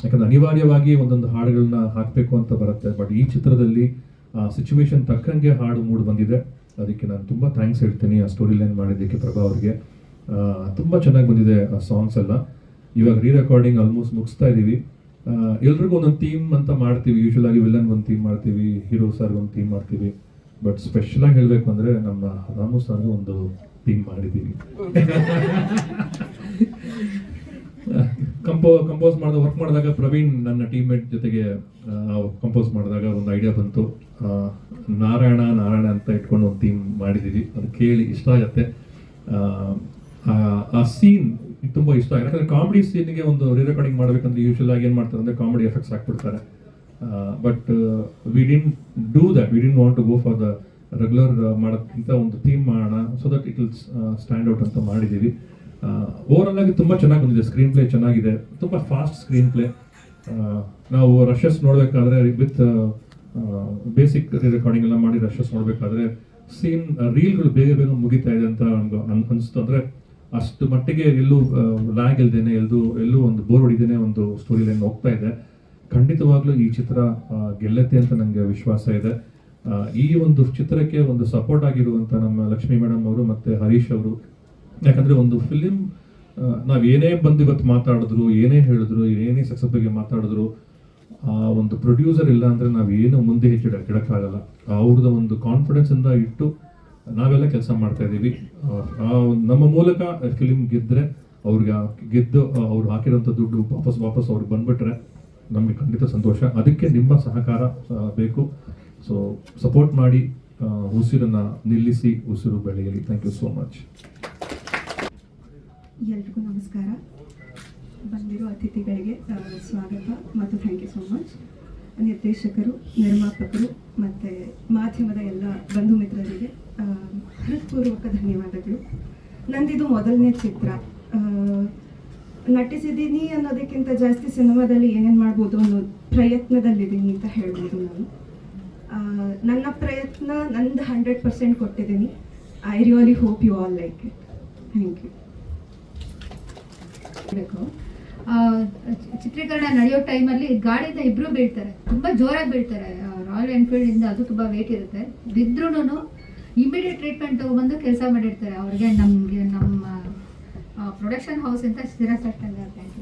ಯಾಕಂದ್ರೆ ಅನಿವಾರ್ಯವಾಗಿ ಒಂದೊಂದು ಹಾಡುಗಳನ್ನ ಹಾಕಬೇಕು ಅಂತ ಬರುತ್ತೆ. ಬಟ್ ಈ ಚಿತ್ರದಲ್ಲಿ, ಆ ಸಿಚುವೇಶನ್ ತಕ್ಕಂಗೆ ಹಾಡು ಮೂಡ್ ಬಂದಿದೆ. ಅದಕ್ಕೆ ನಾನು ತುಂಬ ಥ್ಯಾಂಕ್ಸ್ ಹೇಳ್ತೀನಿ. ಆ ಸ್ಟೋರಿ ಲೈನ್ ಮಾಡಿದ್ದಕ್ಕೆ ಪ್ರಭಾ ಅವ್ರಿಗೆ. ತುಂಬ ಚೆನ್ನಾಗಿ ಬಂದಿದೆ ಆ ಸಾಂಗ್ಸ್ ಎಲ್ಲ. ಇವಾಗ ರೀ ರೆಕಾರ್ಡಿಂಗ್ ಆಲ್ಮೋಸ್ಟ್ ಮುಗಿಸ್ತಾ ಇದ್ದೀವಿ ಎಲ್ರಿಗೂ ಒಂದೊಂದು ಥೀಮ್ ಅಂತ ಮಾಡ್ತೀವಿ. ಯೂಶಲ್ ಆಗಿ ವಿಲನ್ ಒಂದು ಥೀಮ್ ಮಾಡ್ತೀವಿ ಹೀರೋ ಸರ್ ಒಂದು ಥೀಮ್ ಮಾಡ್ತೀವಿ. ಬಟ್ ಸ್ಪೆಷಲ್ ಆಗಿ ಹೇಳಬೇಕು ಅಂದರೆ ನಮ್ಮ ರಾಮು ಸರ್ಗೆ ಒಂದು ಥೀಮ್ ಮಾಡಿದ್ದೀವಿ ಕಂಪೋ ಕಂಪೋಸ್ ಮಾಡಿದ ವರ್ಕ್ ಮಾಡಿದಾಗ ಪ್ರವೀಣ್ ನನ್ನ ಟೀಮ್ಮೇಟ್ ಜೊತೆಗೆ ಕಂಪೋಸ್ ಮಾಡಿದಾಗ ಒಂದು ಐಡಿಯಾ ಬಂತು. ನಾರಾಯಣ ನಾರಾಯಣ ಅಂತ ಇಟ್ಕೊಂಡು ಒಂದು ಥೀಮ್ ಮಾಡಿದ್ದೀವಿ ಅದು ಕೇಳಿ ಇಷ್ಟ ಆಗತ್ತೆ. ಆ, ಆ- ಸೀನ್ ತುಂಬ ಇಷ್ಟ. ಯಾಕಂದ್ರೆ ಕಾಮಿಡಿ ಸೀನಿಗೆ ಒಂದು ರೀ ರೆಕಾರ್ಡಿಂಗ್ ಮಾಡ್ಬೇಕಂದ್ರೆ ಯೂಶುವಲ್ ಆಗಿ ಏನು ಮಾಡ್ತಾರೆ ಅಂದರೆ comedy effects ಹಾಕ್ಬಿಡ್ತಾರೆ. But we didn't do that we didn't want to go for the regular ಮಾಡೋಕ್ಕಿಂತ ಒಂದು ಥೀಮ್ ಮಾಡೋಣ so that it will stand out ಅಂತ ಮಾಡಿದ್ದೀವಿ ಓವರಾಲ್ ಆಗಿ ತುಂಬ ಚೆನ್ನಾಗಿ ಬಂದಿದೆ. ಸ್ಕ್ರೀನ್ ಪ್ಲೇ ಚೆನ್ನಾಗಿದೆ. ತುಂಬ ಫಾಸ್ಟ್ ಸ್ಕ್ರೀನ್ ಪ್ಲೇ ನಾವು ರಶಸ್ ನೋಡಬೇಕಾದ್ರೆ ವಿತ್ ಬೇಸಿಕ್ ರೆಕಾರ್ಡಿಂಗ್ ಎಲ್ಲ ಮಾಡಿ ರಶಸ್ ನೋಡಬೇಕಾದ್ರೆ ಸೀನ್ ರೀಲ್ಗಳು ಬೇಗ ಬೇಗ ಮುಗಿತಾ ಇದೆ ಅಂತ ನಮ್ಗೆ ಅನ್- ಅನ್ಸ್ತು ಅಂದರೆ ಅಷ್ಟು ಮಟ್ಟಿಗೆ ಎಲ್ಲೂ ಲ್ಯಾಗ್ ಇಲ್ದೇನೆ, ಎಲ್ಲೂ ಎಲ್ಲೂ ಒಂದು ಬೋರ್ ಹೊಡಿದೇನೆ ಒಂದು ಸ್ಟೋರಿ ಲೈನ್ ಹೋಗ್ತಾ ಇದೆ. ಖಂಡಿತವಾಗ್ಲೂ ಈ ಚಿತ್ರ ಗೆಲ್ಲತ್ತೆ ಅಂತ ನನಗೆ ವಿಶ್ವಾಸ ಇದೆ. ಈ ಒಂದು ಚಿತ್ರಕ್ಕೆ ಒಂದು ಸಪೋರ್ಟ್ ಆಗಿರುವಂಥ ನಮ್ಮ ಲಕ್ಷ್ಮೀ ಮೇಡಮ್ ಅವರು ಮತ್ತು ಹರೀಶ್ ಅವರು. ಯಾಕಂದ್ರೆ ಒಂದು ಫಿಲಿಮ್ ನಾವು ಏನೇ ಬಂದು ಇವತ್ತು ಮಾತಾಡಿದ್ರು, ಏನೇ ಹೇಳಿದ್ರು, ಏನೇ ಸಕ್ಸಸ್ ಬಗ್ಗೆ ಮಾತಾಡಿದ್ರು, ಆ ಒಂದು ಪ್ರೊಡ್ಯೂಸರ್ ಇಲ್ಲ ಅಂದರೆ ನಾವು ಏನು ಮುಂದೆ ಹೆಚ್ಚು ಇಡೋಕ್ಕಾಗಲ್ಲ. ಅವ್ರದ್ದು ಒಂದು ಕಾನ್ಫಿಡೆನ್ಸ್ ಇಂದ ಇಟ್ಟು ನಾವೆಲ್ಲ ಕೆಲಸ ಮಾಡ್ತಾ ಇದ್ದೀವಿ. ನಮ್ಮ ಮೂಲಕ ಫಿಲಿಮ್ ಗೆದ್ರೆ ಅವ್ರಿಗೆ ಗೆದ್ದು ಅವ್ರು ಹಾಕಿರೋಂಥ ದುಡ್ಡು ವಾಪಸ್ ವಾಪಸ್ ಅವ್ರಿಗೆ ಬಂದ್ಬಿಟ್ರೆ ನಮಗೆ ಖಂಡಿತ ಸಂತೋಷ. ಅದಕ್ಕೆ ನಿಮ್ಮ ಸಹಕಾರ ಬೇಕು. ಸೊ ಸಪೋರ್ಟ್ ಮಾಡಿ ಉಸಿರನ್ನು ನಿಲ್ಲಿಸಿ ಉಸಿರು ಬೆಳೆಯಲಿ. ಥ್ಯಾಂಕ್ ಯು ಸೋ ಮಚ್ ಎಲ್ರಿಗೂ ನಮಸ್ಕಾರ. ಬಂದಿರೋ ಅತಿಥಿಗಳಿಗೆ ಸ್ವಾಗತ ಮತ್ತು ಥ್ಯಾಂಕ್ ಯು ಸೋ ಮಚ್ ನಿರ್ದೇಶಕರು, ನಿರ್ಮಾಪಕರು ಮತ್ತು ಮಾಧ್ಯಮದ ಎಲ್ಲ ಬಂಧು ಮಿತ್ರರಿಗೆ ಹೃತ್ಪೂರ್ವಕ ಧನ್ಯವಾದಗಳು. ನಂದಿದು ಮೊದಲನೇ ಚಿತ್ರ. ನಟಿಸಿದ್ದೀನಿ ಅನ್ನೋದಕ್ಕಿಂತ ಜಾಸ್ತಿ ಸಿನಿಮಾದಲ್ಲಿ ಏನೇನು ಮಾಡ್ಬೋದು ಅನ್ನೋ ಪ್ರಯತ್ನದಲ್ಲಿದ್ದೀನಿ ಅಂತ ಹೇಳ್ಬೋದು ನಾನು. ನನ್ನ ಪ್ರಯತ್ನ ನಂದು ಹಂಡ್ರೆಡ್ ಪರ್ಸೆಂಟ್ ಕೊಟ್ಟಿದ್ದೀನಿ. I really hope you all like it thank you ಬೇಕು ಚಿತ್ರೀಕರಣ ನಡೆಯೋ ಟೈಮಲ್ಲಿ ಗಾಡಿಯಿಂದ ಇಬ್ಬರು ಬೀಳ್ತಾರೆ. ತುಂಬ ಜೋರಾಗಿ ಬೀಳ್ತಾರೆ ರಾಯಲ್ ಎನ್ಫೀಲ್ಡಿಂದ ಅದು ತುಂಬ ವೇಟ್ ಇರುತ್ತೆ. ಬಿದ್ರೂ ಇಮಿಡಿಯೇಟ್ ಟ್ರೀಟ್ಮೆಂಟ್ ತಗೊಬಂದು ಕೆಲಸ ಮಾಡಿರ್ತಾರೆ. ಅವ್ರಿಗೆ ನಮಗೆ ನಮ್ಮ ಪ್ರೊಡಕ್ಷನ್ ಹೌಸ್ ಅಂತ ಸ್ಥಿರ ಸಟ್ಟಂಗ ಥ್ಯಾಂಕ್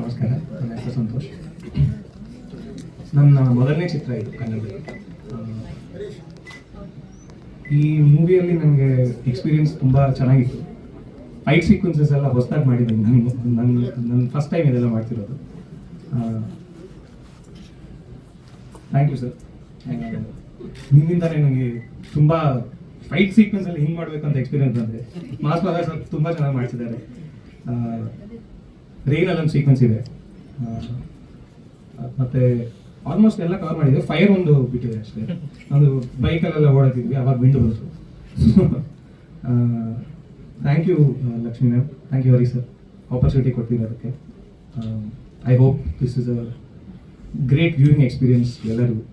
ನಮಸ್ಕಾರ. ನನ್ನ ಹೆಸರು ಸಂತೋಷ್. ನನ್ನ ಮೊದಲನೇ ಚಿತ್ರ ಇದು ಕನ್ನಡದಲ್ಲಿ ಈ ಮೂವಿಯಲ್ಲಿ ನನಗೆ ಎಕ್ಸ್ಪೀರಿಯನ್ಸ್ ತುಂಬ ಚೆನ್ನಾಗಿತ್ತು. ಫೈಟ್ ಸೀಕ್ವೆನ್ಸಸ್ ಎಲ್ಲ ಹೊಸದಾಗಿ ಮಾಡಿದ್ದೀನಿ ನನ್ನ ನನ್ನ ಫಸ್ಟ್ ಟೈಮ್ ಇದೆಲ್ಲ ಮಾಡ್ತಿರೋದು. ಥ್ಯಾಂಕ್ ಯು ಸರ್ ನಿಮ್ಮಿಂದಾನೇ ನನಗೆ ತುಂಬ ಫೈಟ್ ಸೀಕ್ವೆನ್ಸಲ್ಲಿ ಹಿಂಗೆ ಮಾಡಬೇಕು ಅಂತ ಎಕ್ಸ್ಪೀರಿಯನ್ಸ್ ಅಂದ್ರೆ ಮಾಸ್ ಮಗ ಸರ್ ತುಂಬ ಚೆನ್ನಾಗಿ ಮಾಡಿಸಿದ್ದಾರೆ. ರೈನಲ್ಲಿ ಒಂದು ಸೀಕ್ವೆನ್ಸ್ ಇದೆ. ಮತ್ತೆ ಆಲ್ಮೋಸ್ಟ್ ಎಲ್ಲ ಕವರ್ ಮಾಡಿದೆ. ಫೈರ್ ಒಂದು ಬಿಟ್ಟಿದೆ ಅಷ್ಟೇ. ಅದು ಬೈಕಲ್ಲೆಲ್ಲ ಓಡಾಡ್ತಿದ್ವಿ, ಅವಾಗ ಬಿಂಡು ಬಂತು. Thank you Lakshmi ma'am thank you Hari sir opportunity ಕೊಡ್ತಿರೋದಕ್ಕೆ I hope this is a great viewing experience ಎಲ್ಲರಿಗೂ.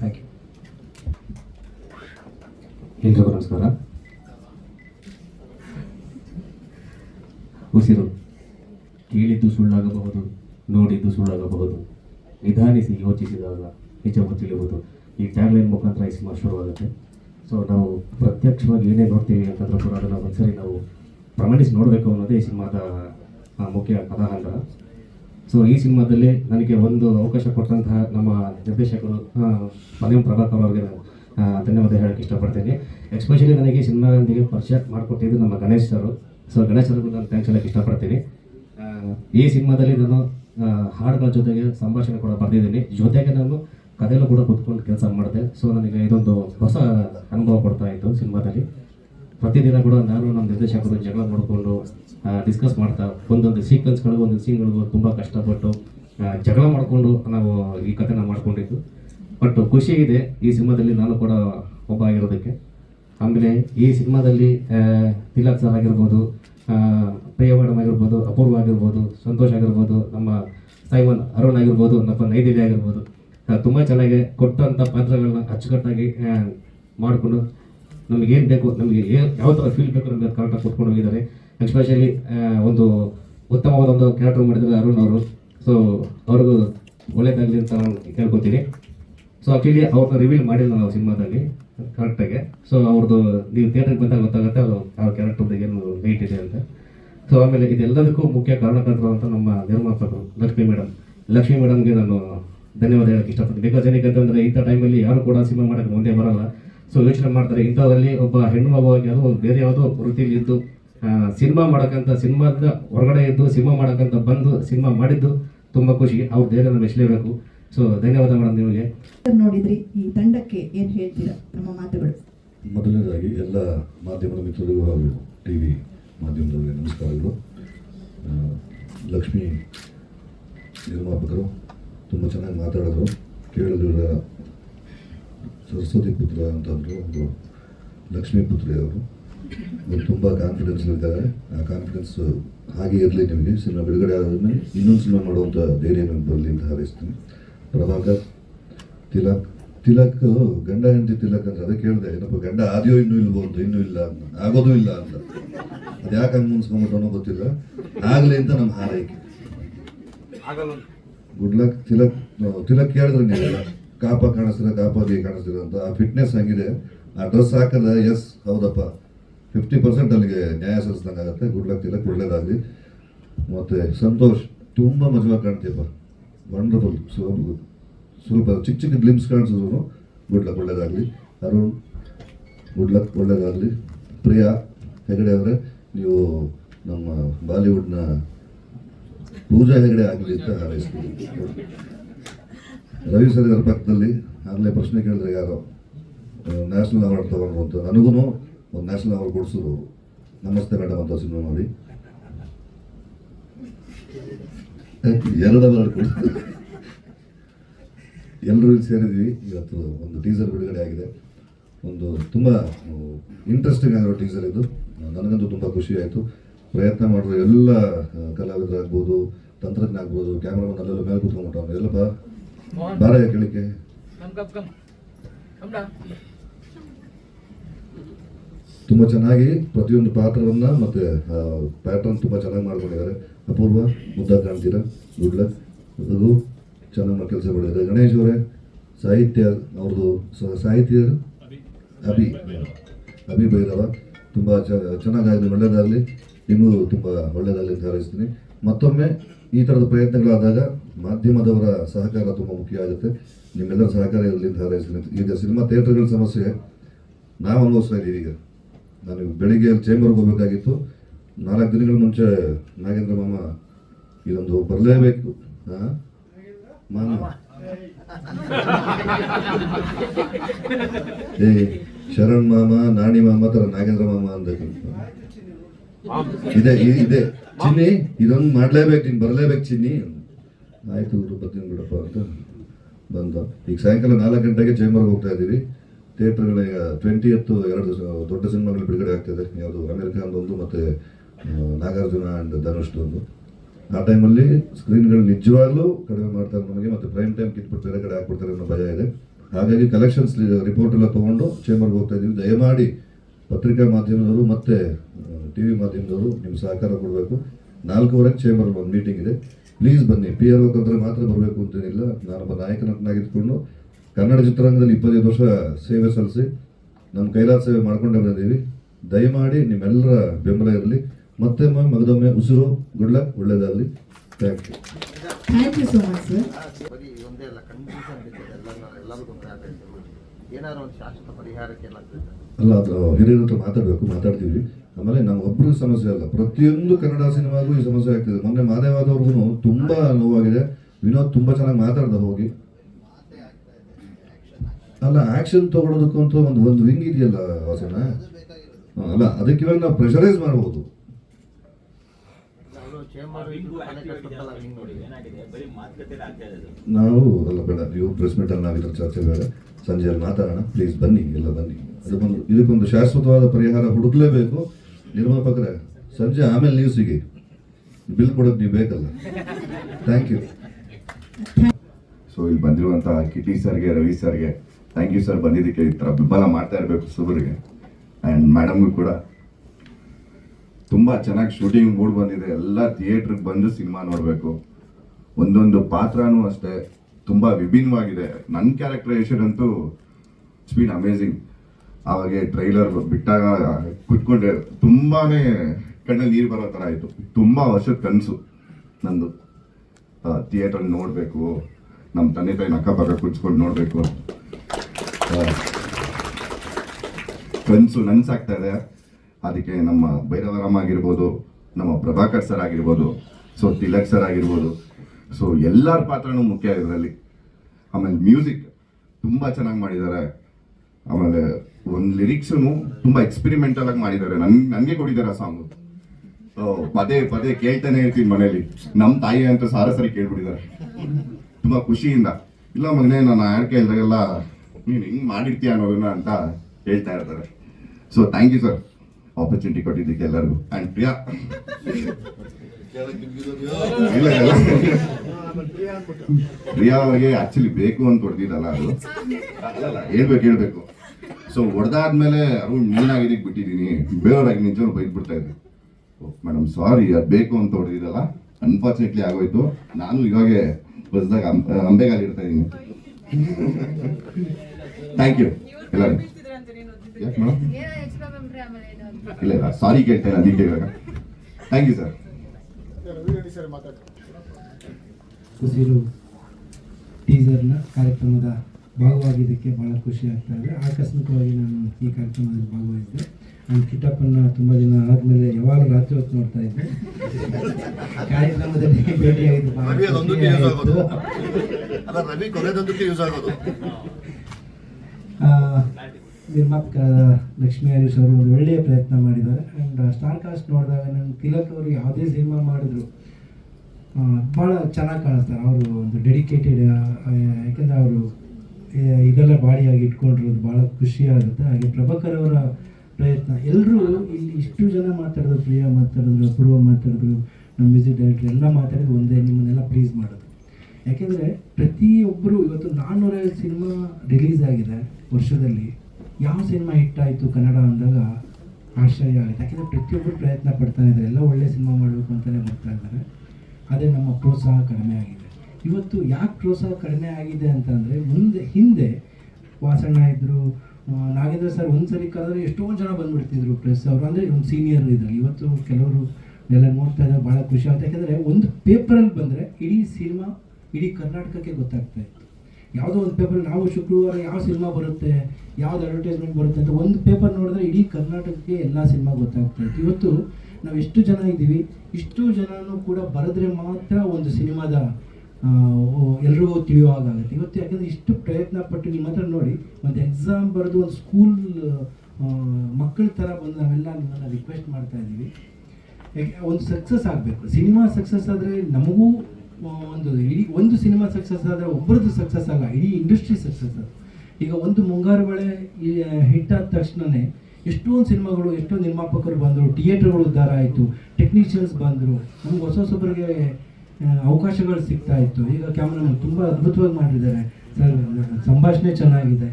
ಥ್ಯಾಂಕ್ ಯು ಎಲ್ರಿಗೂ ನಮಸ್ಕಾರ? ಉಸಿರು. ಕೇಳಿದ್ದು ಸುಳ್ಳಾಗಬಹುದು, ನೋಡಿದ್ದು ಸುಳ್ಳಾಗಬಹುದು. ನಿಧಾನಿಸಿ ಯೋಚಿಸಿದಾಗ ನಿಜವೂ ತಿಳಿಯುವುದು ಈ ಟ್ಯಾಗ್ಲೈನ್ ಮುಖಾಂತರ ಈ ಸಿನಿಮಾ ಶುರುವಾಗುತ್ತೆ ಸೊ ನಾವು ಪ್ರತ್ಯಕ್ಷವಾಗಿ ಏನೇ ನೋಡ್ತೀವಿ ಅಂತಂದ್ರೆ ಕೂಡ ಅದನ್ನು ಒಂದ್ಸರಿ ನಾವು ಪ್ರಮಾಣಿಸಿ ನೋಡಬೇಕು ಅನ್ನೋದೇ ಈ ಸಿನಿಮಾದ ಮುಖ್ಯ ಕಥಾಹಂತರ ಸೊ ಈ ಸಿನಿಮಾದಲ್ಲಿ ನನಗೆ ಒಂದು ಅವಕಾಶ ಕೊಟ್ಟಂತಹ ನಮ್ಮ ನಿರ್ದೇಶಕರು ಮನೆಯ ಪ್ರಭಾಕರ್ ಅವ್ರಿಗೆ ಧನ್ಯವಾದ ಹೇಳಕ್ಕೆ ಇಷ್ಟಪಡ್ತೀನಿ. ಎಕ್ಸ್ಪೆಷಲಿ ನನಗೆ ಸಿನಿಮಾದೊಂದಿಗೆ ಪರಿಚಯ ಮಾಡಿಕೊಟ್ಟಿದ್ದು ನಮ್ಮ ಗಣೇಶ್ ಸರ್. ಸೊ ಗಣೇಶ್ ಸರ್ಗೂ ನಾನು ಥ್ಯಾಂಕ್ಸ್ ಹೇಳಕ್ಕೆ ಇಷ್ಟಪಡ್ತೀನಿ. ಈ ಸಿನಿಮಾದಲ್ಲಿ ನಾನು ಹಾಡುಗಳ ಜೊತೆಗೆ ಸಂಭಾಷಣೆ ಕೂಡ ಬರೆದಿದ್ದೀನಿ. ಜೊತೆಗೆ ನಾನು ಕಥೆಯಲ್ಲೂ ಕೂಡ ಕೂತ್ಕೊಂಡು ಕೆಲಸ ಮಾಡಿದೆ. ಸೊ ನನಗೆ ಇದೊಂದು ಹೊಸ ಅನುಭವ ಕೊಡ್ತಾ ಇತ್ತು ಸಿನಿಮಾದಲ್ಲಿ. ಪ್ರತಿದಿನ ಕೂಡ ನಾನು ನಮ್ಮ ನಿರ್ದೇಶಕರು ಜಗಳ ಮಾಡಿಕೊಂಡು ಡಿಸ್ಕಸ್ ಮಾಡ್ತಾ, ಒಂದೊಂದು ಸೀಕ್ವೆನ್ಸ್ಗಳಿಗೂ ಒಂದೊಂದು ಸೀನ್ಗಳಿಗೂ ತುಂಬ ಕಷ್ಟಪಟ್ಟು ಜಗಳ ಮಾಡಿಕೊಂಡು ನಾವು ಈ ಕಥೆನ ಮಾಡ್ಕೊಂಡಿದ್ದು. ಬಟ್ ಖುಷಿ ಇದೆ ಈ ಸಿನಿಮಾದಲ್ಲಿ ನಾನು ಕೂಡ ಒಬ್ಬ ಆಗಿರೋದಕ್ಕೆ. ಆಮೇಲೆ ಈ ಸಿನಿಮಾದಲ್ಲಿ ತಿಲಕ್ ಸರ್ ಆಗಿರ್ಬೋದು ಪ್ರಿಯ ಮೇಡಮ್ ಆಗಿರ್ಬೋದು, ಅಪೂರ್ವ ಆಗಿರ್ಬೋದು, ಸಂತೋಷ್ ಆಗಿರ್ಬೋದು, ನಮ್ಮ ಸೈಮನ್ ಅರುಣ್ ಆಗಿರ್ಬೋದು, ನಮ್ಮ ನೈದಿಲಿ ಆಗಿರ್ಬೋದು. ತುಂಬ ಚೆನ್ನಾಗಿ ಕೊಟ್ಟಂಥ ಪಾತ್ರಗಳನ್ನ ಅಚ್ಚುಕಟ್ಟಾಗಿ ಮಾಡಿಕೊಂಡು ನಮಗೇನು ಬೇಕು, ನಮಗೆ ಯಾವ ಥರ ಫೀಲ್ ಬೇಕು ನಮಗೆ ಕರೆಕ್ಟಾಗಿ ಕೊಟ್ಕೊಂಡು ಹೋಗಿದ್ದಾರೆ. ಎಸ್ಪೆಷಲಿ ಒಂದು ಉತ್ತಮವಾದ ಒಂದು ಕ್ಯಾರೆಕ್ಟರ್ ಮಾಡಿದ್ದಾರೆ ಅರುಣ್ ಅವರು. ಸೊ ಅವ್ರಿಗೂ ಒಳ್ಳೇದಾಗಲಿ ಅಂತ ನಾನು ಕೇಳ್ಕೊತೀನಿ. ಸೊ ಆ್ಯಕ್ಚುಲಿ ಅವ್ರನ್ನ ರಿವೀಲ್ ಮಾಡಿಲ್ಲ ನಾವು ಸಿನಿಮಾದಲ್ಲಿ ಕರೆಕ್ಟಾಗಿ ಸೊ ಅವ್ರದ್ದು ನೀವು ಥಿಯೇಟ್ರಿಗೆ ಬಂದಾಗ ಗೊತ್ತಾಗುತ್ತೆ ಅವರು ಯಾವ ಕ್ಯಾರೆಕ್ಟರ್ದು ಏನು ವೆಯ್ಟ್ ಇದೆ ಅಂತ. ಸೊ ಆಮೇಲೆ ಇದೆಲ್ಲದಕ್ಕೂ ಮುಖ್ಯ ಕಾರಣಕರ್ತರು ಅಂತ ನಮ್ಮ ನಿರ್ಮಾಪಕರು, ಲಕ್ಷ್ಮೀ ಮೇಡಮ್ ಲಕ್ಷ್ಮೀ ಮೇಡಮ್ಗೆ ನಾನು ಧನ್ಯವಾದ ಹೇಳಕ್ಕೆ ಇಷ್ಟಪಡ್ತೀನಿ. ಬಿಕಾಸ್ ಏನಕ್ಕೆ ಅಂತಂದರೆ ಇಂಥ ಟೈಮಲ್ಲಿ ಯಾರು ಕೂಡ ಸಿನಿಮಾ ಮಾಡೋಕ್ಕೆ ಮುಂದೆ ಬರಲ್ಲ. ಸೊ ಯೋಚನೆ ಮಾಡ್ತಾರೆ. ಇಂಥದ್ರಲ್ಲಿ ಒಬ್ಬ ಹೆಣ್ಣು ಮಗುವಾಗಿ ಅದು ಒಂದು ಬೇರೆ ಯಾವುದೋ ವೃತ್ತಿಲಿ ಇದ್ದು ಸಿನಿಮಾ ಮಾಡೋಕ್ಕಂತ ಸಿನಿಮಾದ ಹೊರಗಡೆ ಇದ್ದು, ಸಿನಿಮಾ ಮಾಡೋಕ್ಕಂತ ಬಂದು, ಸಿನಿಮಾ ಮಾಡಿದ್ದು ತುಂಬ ಖುಷಿ. ಅವ್ರ ಧೈರ್ಯನ ಮೆಚ್ಚಲೇಬೇಕು? ಸೊ ಧನ್ಯವಾದ ಮೇಡಮ್ ನಿಮಗೆ. ನೋಡಿದ್ರಿ ಈ ತಂಡಕ್ಕೆ ಏನು ಹೇಳ್ತೀರಾ ನಮ್ಮ ಮಾತುಗಳು? ಮೊದಲನೇದಾಗಿ ಎಲ್ಲ ಮಾಧ್ಯಮದ ಮಿತ್ರರಿಗೂ ಹಾಗೂ ಟಿ ವಿ ಮಾಧ್ಯಮದವರಿಗೆ ನಮಸ್ಕಾರಗಳು. ಲಕ್ಷ್ಮಿ ಲಕ್ಷ್ಮೀ ನಿರ್ಮಾಪಕರು ತುಂಬ ಚೆನ್ನಾಗಿ ಮಾತಾಡಿದ್ರು. ಕೇಳಿದ್ರ ಸರಸ್ವತಿ ಪುತ್ರ ಅಂತಂದರು ಅವರು ಲಕ್ಷ್ಮೀ ಪುತ್ರಿ ಅವರು. ಅವರು ತುಂಬ ಕಾನ್ಫಿಡೆನ್ಸ್ ಇದ್ದಾರೆ. ಆ ಕಾನ್ಫಿಡೆನ್ಸ್ ಹಾಗೆ ಇರಲಿ ನಿಮಗೆ. ಸಿನಿಮಾ ಬಿಡುಗಡೆ ಆದಮೇಲೆ ಇನ್ನೊಂದು ಸಿನಿಮಾ ಮಾಡುವಂಥ ಧೈರ್ಯ ನಿಮಗೆ ಬರಲಿ ಅಂತ ಹಾರೈಸ್ತೀನಿ. ಪ್ರಭಾಕರ್ ತಿಲಕ್ ತಿಲಕ್ ಗಂಡ ಹೆಂಡತಿ ತಿಲಕ್ ಅಂತ ಅದೇ ಕೇಳಿದೆ ಏನಪ್ಪ ಗಂಡ ಆದ್ಯೋ ಇನ್ನೂ ಇಲ್ಬೋದು ಇನ್ನೂ ಇಲ್ಲ ಅಂತ ಆಗೋದು ಇಲ್ಲ ಅಂತ. ಅದು ಯಾಕೆ ಹಂಗೆ ಮುನ್ಸ್ಕೊಂಬಿಟ್ಟವನೋ ಗೊತ್ತಿಲ್ಲ. ಆಗಲಿ ಅಂತ ನಮ್ಮ ಹಾರೈಕೆ. ಗುಡ್ ಲಕ್ ತಿಲಕ್ ತಿಲಕ್ ಕೇಳಿದ್ರೆ ನೀವು ಕಾಪ ಕಾಣಿಸ್ತೀರ ಕಾಪಾಗಿ ಕಾಣಿಸ್ತೀರ ಅಂತ. ಆ ಫಿಟ್ನೆಸ್ ಹಂಗಿದೆ. ಆ ಡ್ರೆಸ್ ಹಾಕಿದ್ರೆ ಎಸ್ ಹೌದಪ್ಪ. ಫಿಫ್ಟಿ ಪರ್ಸೆಂಟ್ ಅಲ್ಲಿಗೆ ನ್ಯಾಯ ಸಲ್ಲಿಸ್ದಂಗೆ ಆಗುತ್ತೆ ಗುಡ್ ಲಕ್ ತಿಲಕ್ ಒಳ್ಳೇದಾಗಲಿ. ಮತ್ತು ಸಂತೋಷ್ ತುಂಬ ಮಜವಾಗಿ ಕಾಣ್ತೀಯಪ್ಪ. ವಂಡರ್ಫುಲ್ ಸ್ವಲ್ಪ ಚಿಕ್ಕ ಚಿಕ್ಕ ಗ್ಲಿಮ್ಸ್ ಕಾಣಿಸಿದ್ರು. ಗುಡ್ ಲಕ್ ಒಳ್ಳೇದಾಗಲಿ. ಅರುಣ್ ಗುಡ್ ಲಕ್ ಒಳ್ಳೇದಾಗಲಿ. ಪ್ರಿಯಾ, ಹೆಗಡೆ ಅವರೇ, ನೀವು ನಮ್ಮ ಬಾಲಿವುಡ್ನ ಪೂಜಾ ಹೆಗಡೆ ಆಗಲಿ ಅಂತ ಹಾರೈಸ್ತೀವಿ. ರವಿ ಸರ್ ಇದರ ಪಕ್ಕದಲ್ಲಿ. ಆಗಲೇ ಪ್ರಶ್ನೆ ಕೇಳಿದ್ರೆ ಯಾರೋ. ನ್ಯಾಷನಲ್ ಅವಾರ್ಡ್ ತೊಗೊಂಡ್ರು ಅಂತ. ನನಗೂ ಒಂದು ನ್ಯಾಷನಲ್ ಅವಾರ್ಡ್ ಕೊಡಿಸಿದ್ರು. ನಮಸ್ತೆ ಮೇಡಮ್ ಅಂತ ಸಿನಿಮಾ ಮಾಡಿ ಎರಡು ಅವಾರ್ಡ್ ಎಲ್ಲರೂ ಸೇರಿದ್ವಿ. ಇವತ್ತು ಒಂದು ಟೀಸರ್ ಬಿಡುಗಡೆ ಆಗಿದೆ. ಒಂದು ತುಂಬ ಇಂಟ್ರೆಸ್ಟಿಂಗ್ ಆಗಿರೋ ಟೀಸರ್ ಇದು. ನನಗಂತೂ ತುಂಬ ಖುಷಿ ಆಯಿತು. ಪ್ರಯತ್ನ ಮಾಡಿರೋ ಎಲ್ಲ ಕಲಾವಿದರಾಗ್ಬೋದು ತಂತ್ರಜ್ಞ ಆಗ್ಬೋದು ಕ್ಯಾಮ್ರಾಮನ್ ಅಲ್ಲೆಲ್ಲ ಮೇಲೆ ಕೂತ್ಕೊಂಡ್ಬಿಟ್ಟು ಎಲ್ಲಪ್ಪ ಬಾರ ಕೇಳಿಕೆ ತುಂಬ ಚೆನ್ನಾಗಿ ಪ್ರತಿಯೊಂದು ಪಾತ್ರವನ್ನು ಮತ್ತು ಪ್ಯಾಟರ್ನ್ ತುಂಬ ಚೆನ್ನಾಗಿ ಮಾಡ್ಕೊಂಡಿದ್ದಾರೆ. ಅಪೂರ್ವ ಮುದ್ದಾಗಿ ಕಾಣ್ತೀರಾ ಗುಡ್ ಲಕ್. ಎಲ್ಲರಿಗೂ ಚೆನ್ನಾಗಿ ಕೆಲಸ ಮಾಡಿದ್ದಾರೆ. ಗಣೇಶ್ ಅವರೇ ಸಾಹಿತ್ಯ ಅವ್ರದ್ದು ಸಾಹಿತ್ಯ ಅಭಿ. ಅಭಿ. ಭೈರವ. ತುಂಬ ಚೆನ್ನಾಗಾಗಲಿ ಒಳ್ಳೆಯದಾಗಲಿ ನಿಮಗೂ ತುಂಬ ಒಳ್ಳೆಯದಾಗಲಿ ಅಂತ ಹಾರೈಸ್ತೀನಿ. ಮತ್ತೊಮ್ಮೆ ಈ ಥರದ ಪ್ರಯತ್ನಗಳಾದಾಗ ಮಾಧ್ಯಮದವರ ಸಹಕಾರ ತುಂಬ ಮುಖ್ಯ ಆಗುತ್ತೆ. ನಿಮ್ಮೆಲ್ಲರ ಸಹಕಾರ ಇರಲಿ ಅಂತ ಹಾರೈಸ್ತೀನಿ ಈಗ ಸಿನಿಮಾ ಥಿಯೇಟರ್ಗಳ ಸಮಸ್ಯೆ ನಾವು ಅನುಭವಿಸ್ತಾ ಇದ್ದೀವಿ ಈಗ. ನಾನು ಬೆಳಿಗ್ಗೆ ಚೇಂಬರ್ಗೆ ಹೋಗ್ಬೇಕಾಗಿತ್ತು. ನಾಲ್ಕು ದಿನಗಳ ಮುಂಚೆ ನಾಗೇಂದ್ರ ಮಾಮ ಇದೊಂದು ಬರಲೇಬೇಕು. ಮಾಮ. ಏ, ಶರಣ್ ಮಾಮ, ನಾಣಿ ಮಾಮ ತರ ನಾಗೇಂದ್ರ ಮಾಮ ಅಂದಕ್ಕೆ ಇದೆ ಇದೆ ಚಿನ್ನಿ, ಇದೊಂದು ಮಾಡ್ಲೇಬೇಕು, ನೀನು ಬರಲೇಬೇಕು ಚಿನ್ನಿ. ಆಯ್ತು ಬರ್ತೀನಿ ಬಿಡಪ್ಪ ಅಂತ ಬಂದ. ಈಗ ಸಾಯಂಕಾಲ ನಾಲ್ಕು ಗಂಟೆಗೆ ಚೇಂಬರ್ಗೆ ಹೋಗ್ತಾ ಇದ್ದೀವಿ. ಥಿಯೇಟರ್ಗಳ ಟ್ವೆಂಟಿ ಎತ್ತು ಎರಡು ದೊಡ್ಡ ಸಿನಿಮಾಗಳು ಬಿಡುಗಡೆ ಆಗ್ತಿದೆ ಯಾವುದು ಅಮೆರಿಕ ಒಂದು, ಮತ್ತು ನಾಗಾರ್ಜುನ ಆ್ಯಂಡ್ ಧನುಷ್ ಒಂದು. ಆ ಟೈಮಲ್ಲಿ ಸ್ಕ್ರೀನ್ಗಳು ನಿಜವಾಗ್ಲೂ ಕಡಿಮೆ ಮಾಡ್ತಾರೆ ನಮಗೆ ಮತ್ತು ಪ್ರೈಮ್ ಟೈಮ್ ಕಿತ್ಬಿಟ್ಟು ಬೇರೆ ಕಡೆ ಹಾಕ್ಬಿಡ್ತಾರೆ ಅನ್ನೋ ಭಯ ಇದೆ. ಹಾಗಾಗಿ ಕಲೆಕ್ಷನ್ಸ್ ರಿಪೋರ್ಟ್ ಎಲ್ಲ ತೊಗೊಂಡು ಚೇಂಬರ್ಗೆ ಹೋಗ್ತಾ ಇದ್ದೀವಿ. ದಯಮಾಡಿ ಪತ್ರಿಕಾ ಮಾಧ್ಯಮದವರು ಮತ್ತು ಟಿ ವಿ ಮಾಧ್ಯಮದವರು ನಿಮ್ಮ ಸಹಕಾರ ಕೊಡಬೇಕು. ನಾಲ್ಕೂವರೆಗೆ ಚೇಂಬರ್ ಒಂದು ಮೀಟಿಂಗ್ ಇದೆ. ಪ್ಲೀಸ್ ಬನ್ನಿ. ಪಿ ಆರ್ ಹೋಗಂದ್ರೆ ಮಾತ್ರ ಬರಬೇಕು ಅಂತೇನಿಲ್ಲ. ನಾನೊಬ್ಬ ನಾಯಕ ನಟನಾಗಿದ್ಕೊಂಡು ಕನ್ನಡ ಚಿತ್ರರಂಗದಲ್ಲಿ ಇಪ್ಪತ್ತೈದು ವರ್ಷ ಸೇವೆ ಸಲ್ಲಿಸಿ, ನಮ್ಮ ಕೈಲಾಸ ಸೇವೆ ಮಾಡ್ಕೊಂಡೇ ಬಂದಿದ್ದೀವಿ. ದಯಮಾಡಿ ನಿಮ್ಮೆಲ್ಲರ ಬೆಂಬಲ ಇರಲಿ. ಮತ್ತೆ ಮ- ಮಗದೊಮ್ಮೆ ಉಸಿರು ಗುಡ್ ಲಕ್ ಒಳ್ಳೇದಾಗಲಿ thank you thank you so much sir ಬರೀ ಒಂದೇ ಅಲ್ಲ ಕನ್ಫ್ಯೂಷನ್ ಬಿದ್ದಿದೆ ಎಲ್ಲರಿಗೂ ಏನಾದ್ರು ಒಂದು ಶಾಶ್ವತ ಪರಿಹಾರಕ್ಕೆ ಅಲ್ಲ ಅದು ಹಿರಿಯರ ಹತ್ರ ಮಾತಾಡಬೇಕು ಮಾತಾಡ್ತೀವಿ. ಆಮೇಲೆ ನಮ್ಮ ಒಬ್ಬರು ಸಮಸ್ಯೆ ಅಲ್ಲ. ಪ್ರತಿಯೊಂದು ಕನ್ನಡ ಸಿನಿಮಾಗೂ ಈ ಸಮಸ್ಯೆ ಆಗ್ತಿದೆ. ಮೊನ್ನೆ ಮಾದೇವಾದವ್ರಿಗೂ ತುಂಬಾ ನೋವಾಗಿದೆ. ವಿನೋದ್ ತುಂಬಾ ಚೆನ್ನಾಗಿ ಮಾತಾಡ್ದ ಹೋಗಿ. ಅಲ್ಲ ಆಕ್ಷನ್ ತೊಗೊಳೋದಕ್ಕಂತೂ ಅಂತ ಒಂದು ಒಂದು ವಿಂಗ್ ಇದೆಯಲ್ಲ ವಾಸನ ಅಲ್ಲ ಅದಕ್ಕೆ ಇವಾಗ ನಾವು ಪ್ರೆಷರೈಸ್ ಮಾಡ್ಬೋದು ಅವರು ಚೇಂಬರ್ ಮನೆ ಕಟ್ಕೊಟ್ಟಲ್ಲ ಹಿಂಗೆ ನೋಡಿ ಏನಾಗಿದೆ ಬರೀ ಮಾತುಕತೆ ಆಗ್ತಾ ಇದೆ ಅದು. ನಾವು ಅಲ್ಲ ಬೇಡ. ನೀವು ಪ್ರೆಸ್ ಅಲ್ಲಿ ನಾವಿದ್ರ ಚರ್ಚೆ ಬೇಡ ಸಂಜೆಯಲ್ಲಿ ಮಾತಾಡೋಣ. ಪ್ಲೀಸ್ ಬನ್ನಿ ಎಲ್ಲ ಬನ್ನಿ. ಅದಕ್ಕೊಂದು ಇದಕ್ಕೊಂದು ಶಾಶ್ವತವಾದ ಪರಿಹಾರ ಹುಡುಕ್ಲೇಬೇಕು. ನಿರ್ಮಾಪಕರೇ ಸಂಜೆ ಆಮೇಲೆ ನೀವು ಸಿಗಿ. ಬಿಲ್ ಕೊಡೋದು ನೀವು ಬೇಕಲ್ಲ. ಥ್ಯಾಂಕ್ ಯು ಸೊ ಇಲ್ಲಿ ಬಂದಿರುವಂಥ ಕಿಟಿ ಸರ್ಗೆ ರವಿ ಸರ್ಗೆ ಥ್ಯಾಂಕ್ ಯು ಸರ್ ಬಂದಿದ್ದಕ್ಕೆ ಈ ಥರ ಬೆಂಬಲ ಮಾಡ್ತಾ ಇರಬೇಕು ಸುಬರಿಗೆ. ಆ್ಯಂಡ್ ಮೇಡಮ್ಗೂ ಕೂಡ ತುಂಬ ಚೆನ್ನಾಗಿ ಶೂಟಿಂಗ್ ಮೂಡ್ ಬಂದಿದೆ. ಎಲ್ಲ ಥಿಯೇಟ್ರಿಗೆ ಬಂದು ಸಿನಿಮಾ ನೋಡಬೇಕು. ಒಂದೊಂದು ಪಾತ್ರನೂ ಅಷ್ಟೇ ತುಂಬ ವಿಭಿನ್ನವಾಗಿದೆ. ನನ್ನ ಕ್ಯಾರೆಕ್ಟರೈಸೇಷನ್ ಅಂತೂ ಇಟ್ಸ್ ಬೀನ್ ಅಮೇಝಿಂಗ್ ಆವಾಗೆ ಟ್ರೈಲರ್ ಬಿಟ್ಟಾಗ ಕುತ್ಕೊಂಡೆ ತುಂಬಾನೇ ಕಣ್ಣಲ್ಲಿ ನೀರು ಬರೋ ಥರ ಆಯಿತು. ತುಂಬ ವರ್ಷದ ಕನಸು ನಂದು. ಥಿಯೇಟ್ರಲ್ಲಿ ನೋಡಬೇಕು. ನಮ್ಮ ತಂದೆ ತಾಯಿನ ಅಕ್ಕಪಕ್ಕ ಕುಚ್ಕೊಂಡು ನೋಡಬೇಕು. ಕನಸು ನನ್ಸಾಗ್ತಾ ಇದೆ. ಅದಕ್ಕೆ ನಮ್ಮ ಭೈರವರಾಮ ಆಗಿರ್ಬೋದು, ನಮ್ಮ ಪ್ರಭಾಕರ್ ಸರ್ ಆಗಿರ್ಬೋದು ಸೊ ತಿಲಕ್ ಸರ್ ಆಗಿರ್ಬೋದು ಸೊ ಎಲ್ಲರ ಪಾತ್ರನೂ ಮುಖ್ಯ ಇದರಲ್ಲಿ. ಆಮೇಲೆ ಮ್ಯೂಸಿಕ್ ತುಂಬ ಚೆನ್ನಾಗಿ ಮಾಡಿದ್ದಾರೆ. ಆಮೇಲೆ ಒಂದು ಲಿರಿಕ್ಸು ತುಂಬ ಎಕ್ಸ್ಪಿರಿಮೆಂಟಲ್ ಆಗಿ ಮಾಡಿದ್ದಾರೆ. ನನ್, ನನಗೆ ಕೊಟ್ಟಿದ್ದಾರೆ ಸಾಂಗು ಪದೇ ಪದೇ ಕೇಳ್ತಾನೆ ಇರ್ತೀನಿ ಮನೇಲಿ. ನಮ್ಮ ತಾಯಿ ಅಂತ ಸಾರ ಸರಿ ಕೇಳ್ಬಿಟ್ಟಿದ್ದಾರೆ. ತುಂಬ ಖುಷಿಯಿಂದ. ಇಲ್ಲ ಮಗನೇ, ನಾನು ಯಾರು ಕೇಳಿದಾಗೆಲ್ಲ ನೀನು ಹಿಂಗೆ ಮಾಡಿರ್ತೀಯ ಅನ್ನೋದನ್ನ ಅಂತ ಹೇಳ್ತಾ ಇರ್ತಾರೆ. So thank you sir opportunity ಕೊಟ್ಟಿದ್ದಕ್ಕೆ ಎಲ್ಲರಿಗೂ. ಆ್ಯಂಡ್ ಪ್ರಿಯಾ. ಇಲ್ಲ ಇಲ್ಲ. ಪ್ರಿಯಾ ಅವರಿಗೆ ಆಕ್ಚುಲಿ ಬೇಕು ಅಂತ ಹೊಡೆದಿದ್ದಲ್ಲ ಅದು. ಹೇಳ್ಬೇಕು ಹೇಳ್ಬೇಕು. ಸೊ ಹೊಡೆದಾದ್ಮೇಲೆ ಅರುಣ್ ನೀನಾಗಿದ್ದಕ್ಕೆ ಬಿಟ್ಟಿದ್ದೀನಿ. ಬೇರೆಯವರಾಗಿ ನಿಂಚೋರು ಬೈಕ್ ಬಿಡ್ತಾ ಇದ್ದೆ ಮೇಡಮ್ ಸಾರಿ ಅದು ಬೇಕು ಅಂತ ಹೊಡೆದಿದ್ದಲ್ಲ. ಅನ್ಫಾರ್ಚುನೇಟ್ಲಿ ಆಗೋಯ್ತು. ನಾನು ಇವಾಗೆ ಬಸ್ದಾಗ ಅಂಬೆಗಾಲಿ ಇಡ್ತಾ ಇದ್ದೀನಿ. ಥ್ಯಾಂಕ್ ಯು ಎಲ್ಲರಿಗೂ ಯಾಕೆ ಮೇಡಮ್ ಇಲ್ಲ ಇಲ್ಲ ಸಾರಿ ಕೇಳ್ತೇನೆ ಅದಕ್ಕೆ ಇವಾಗ ಥ್ಯಾಂಕ್ ಯು ಸರ್ ಉಸಿರು ಟೀಸರ್ನ ಕಾರ್ಯಕ್ರಮದ ಭಾಗವಾಗಿದ್ದಕ್ಕೆ ಭಾಳ ಖುಷಿ ಆಗ್ತಾ ಇದೆ. ಆಕಸ್ಮಿಕವಾಗಿ ನಾನು ಈ ಕಾರ್ಯಕ್ರಮದಲ್ಲಿ ಭಾಗವಹಿಸಿದೆ. ನಾನು ಕಿಟ್ಟಪ್ಪನ್ನ ತುಂಬ ದಿನ ಆದಮೇಲೆ ಯಾವಾಗ ರಾತ್ರಿ ಹೊತ್ತು ನೋಡ್ತಾ ಇದ್ದೆ. ಕಾರ್ಯಕ್ರಮದಲ್ಲಿ ಭೇಟಿಯಾಗಿದ್ದು ಭಾಳ ಲಕ್ಷ್ಮಿ ಹರೀಶ್ ಅವರು ಒಂದು ಒಳ್ಳೆಯ ಪ್ರಯತ್ನ ಮಾಡಿದ್ದಾರೆ. ಆ್ಯಂಡ್ ಸ್ಟಾರ್ ಕಾಸ್ಟ್ ನೋಡಿದಾಗ ನಾನು ತಿಲಕ್ ಅವರು ಯಾವುದೇ ಸಿನಿಮಾ ಮಾಡಿದ್ರು ಭಾಳ ಚೆನ್ನಾಗಿ ಕಾಣಿಸ್ತಾರೆ. ಅವರು ಒಂದು ಡೆಡಿಕೇಟೆಡ್ ಯಾಕೆಂದರೆ ಅವರು ಇದೆಲ್ಲ ಬಾಡಿಯಾಗಿ ಇಟ್ಕೊಂಡಿರೋದು ಭಾಳ ಖುಷಿ ಆಗುತ್ತೆ. ಹಾಗೆ ಪ್ರಭಾಕರ್ ಅವರ ಪ್ರಯತ್ನ ಎಲ್ಲರೂ ಇಲ್ಲಿ ಇಷ್ಟು ಜನ ಮಾತಾಡಿದ್ರು, ಪ್ರಿಯಾ ಮಾತಾಡಿದ್ರು, ಅಪೂರ್ವ ಮಾತಾಡಿದ್ರು, ನಮ್ಮ ಮ್ಯೂಸಿಕ್ ಡೈರೆಕ್ಟರ್ ಎಲ್ಲ ಮಾತಾಡಿದ್ರು, ಒಂದೇ ನಿಮ್ಮನ್ನೆಲ್ಲ ಪ್ಲೀಸ್ ಮಾಡೋದು. ಯಾಕೆಂದರೆ ಪ್ರತಿಯೊಬ್ಬರು ಇವತ್ತು ನಾನ್ನೂರೈವತ್ತು ಸಿನಿಮಾ ರಿಲೀಸ್ ಆಗಿದೆ ವರ್ಷದಲ್ಲಿ. ಯಾವ ಸಿನಿಮಾ ಹಿಟ್ ಆಯಿತು ಕನ್ನಡ ಅಂದಾಗ ಆಶ್ಚರ್ಯ ಆಗುತ್ತೆ ಯಾಕೆಂದರೆ ಪ್ರತಿಯೊಬ್ಬರು ಪ್ರಯತ್ನ ಪಡ್ತಾನೆ ಇದ್ದಾರೆ. ಎಲ್ಲ ಒಳ್ಳೆ ಸಿನಿಮಾ ಮಾಡಬೇಕು ಅಂತಲೇ ಬರ್ತಾ ಇದ್ದಾರೆ. ಅದೇ ನಮ್ಮ ಪ್ರೋತ್ಸಾಹ ಕಡಿಮೆ ಆಗಿದೆ. ಇವತ್ತು ಯಾಕೆ ಪ್ರೋತ್ಸಾಹ ಕಡಿಮೆ ಆಗಿದೆ ಅಂತಂದರೆ ಮುಂದೆ, ಹಿಂದೆ ವಾಸಣ್ಣ ಇದ್ದರು ನಾಗೇಂದ್ರ ಸರ್ ಒಂದು ಸರಿ ಕರೆದ್ರೆ ಎಷ್ಟೋ ಜನ ಬಂದುಬಿಡ್ತಿದ್ರು ಪ್ರೆಸ್ ಅವರು. ಅಂದರೆ ಒಂದು ಸೀನಿಯರ್ ಇದ್ದಾರೆ ಇವತ್ತು ಕೆಲವರು ಎಲ್ಲ ನೋಡ್ತಾ ಇದ್ದಾರೆ ಭಾಳ ಖುಷಿ ಆಗುತ್ತೆ. ಯಾಕೆಂದರೆ ಒಂದು ಪೇಪರಲ್ಲಿ ಬಂದರೆ ಇಡೀ ಸಿನಿಮಾ ಇಡೀ ಕರ್ನಾಟಕಕ್ಕೆ ಗೊತ್ತಾಗ್ತಾ ಇತ್ತು. ಯಾವುದೋ ಒಂದು ಪೇಪರ್ ನಾವು ಶುಕ್ರವಾರ ಯಾವ ಸಿನಿಮಾ ಬರುತ್ತೆ, ಯಾವ್ದು ಅಡ್ವರ್ಟೈಸ್ಮೆಂಟ್ ಬರುತ್ತೆ ಅಂತ ಒಂದು ಪೇಪರ್ ನೋಡಿದ್ರೆ ಇಡೀ ಕರ್ನಾಟಕಕ್ಕೆ ಎಲ್ಲ ಸಿನಿಮಾ ಗೊತ್ತಾಗ್ತಾ ಇತ್ತು. ಇವತ್ತು ನಾವು ಎಷ್ಟು ಜನ ಇದ್ದೀವಿ, ಇಷ್ಟು ಜನನೂ ಕೂಡ ಬರೆದ್ರೆ ಮಾತ್ರ ಒಂದು ಸಿನಿಮಾದ ಎಲ್ರಿಗೂ ತಿಳಿಯೋ ಹಾಗಾಗುತ್ತೆ ಇವತ್ತು ಯಾಕಂದರೆ ಇಷ್ಟು ಪ್ರಯತ್ನ ಪಟ್ಟು ನಿಮ್ಮ ಹತ್ರ ನೋಡಿ ಒಂದು ಎಕ್ಸಾಮ್ ಬರೆದು ಒಂದು ಸ್ಕೂಲ್ ಮಕ್ಕಳ ಥರ ಬಂದು ನಾವೆಲ್ಲ ನಿಮ್ಮನ್ನು ರಿಕ್ವೆಸ್ಟ್ ಮಾಡ್ತಾ ಇದ್ದೀವಿ. ಒಂದು ಸಕ್ಸಸ್ ಆಗಬೇಕು. ಸಿನಿಮಾ ಸಕ್ಸಸ್ ಆದರೆ ನಮಗೂ ಒಂದು ಇಡೀ ಒಂದು ಸಿನಿಮಾ ಸಕ್ಸಸ್ ಆದರೆ ಒಬ್ಬರದ್ದು ಸಕ್ಸಸ್ ಅಲ್ಲ, ಇಡೀ ಇಂಡಸ್ಟ್ರಿ ಸಕ್ಸಸ್ ಅದು. ಈಗ ಒಂದು ಮುಂಗಾರು ಬೆಳೆ ಹಿಟ್ ಆದ ತಕ್ಷಣವೇ ಎಷ್ಟೊಂದು ಸಿನಿಮಾಗಳು ಎಷ್ಟೋ ನಿರ್ಮಾಪಕರು ಬಂದರು ಥಿಯೇಟರ್ಗಳು ಉದ್ಧಾರ ಆಯಿತು ಟೆಕ್ನಿಷಿಯನ್ಸ್ ಬಂದರು, ನಮ್ಗೆ ಹೊಸ ಹೊಸಬ್ರಿಗೆ ಅವಕಾಶಗಳು ಸಿಗ್ತಾ ಇತ್ತು. ಈಗ ಕ್ಯಾಮ್ರಾಮನ್ ತುಂಬ ಅದ್ಭುತವಾಗಿ ಮಾಡಿದ್ದಾರೆ. ಸರ್, ಸಂಭಾಷಣೆ ಚೆನ್ನಾಗಿದೆ.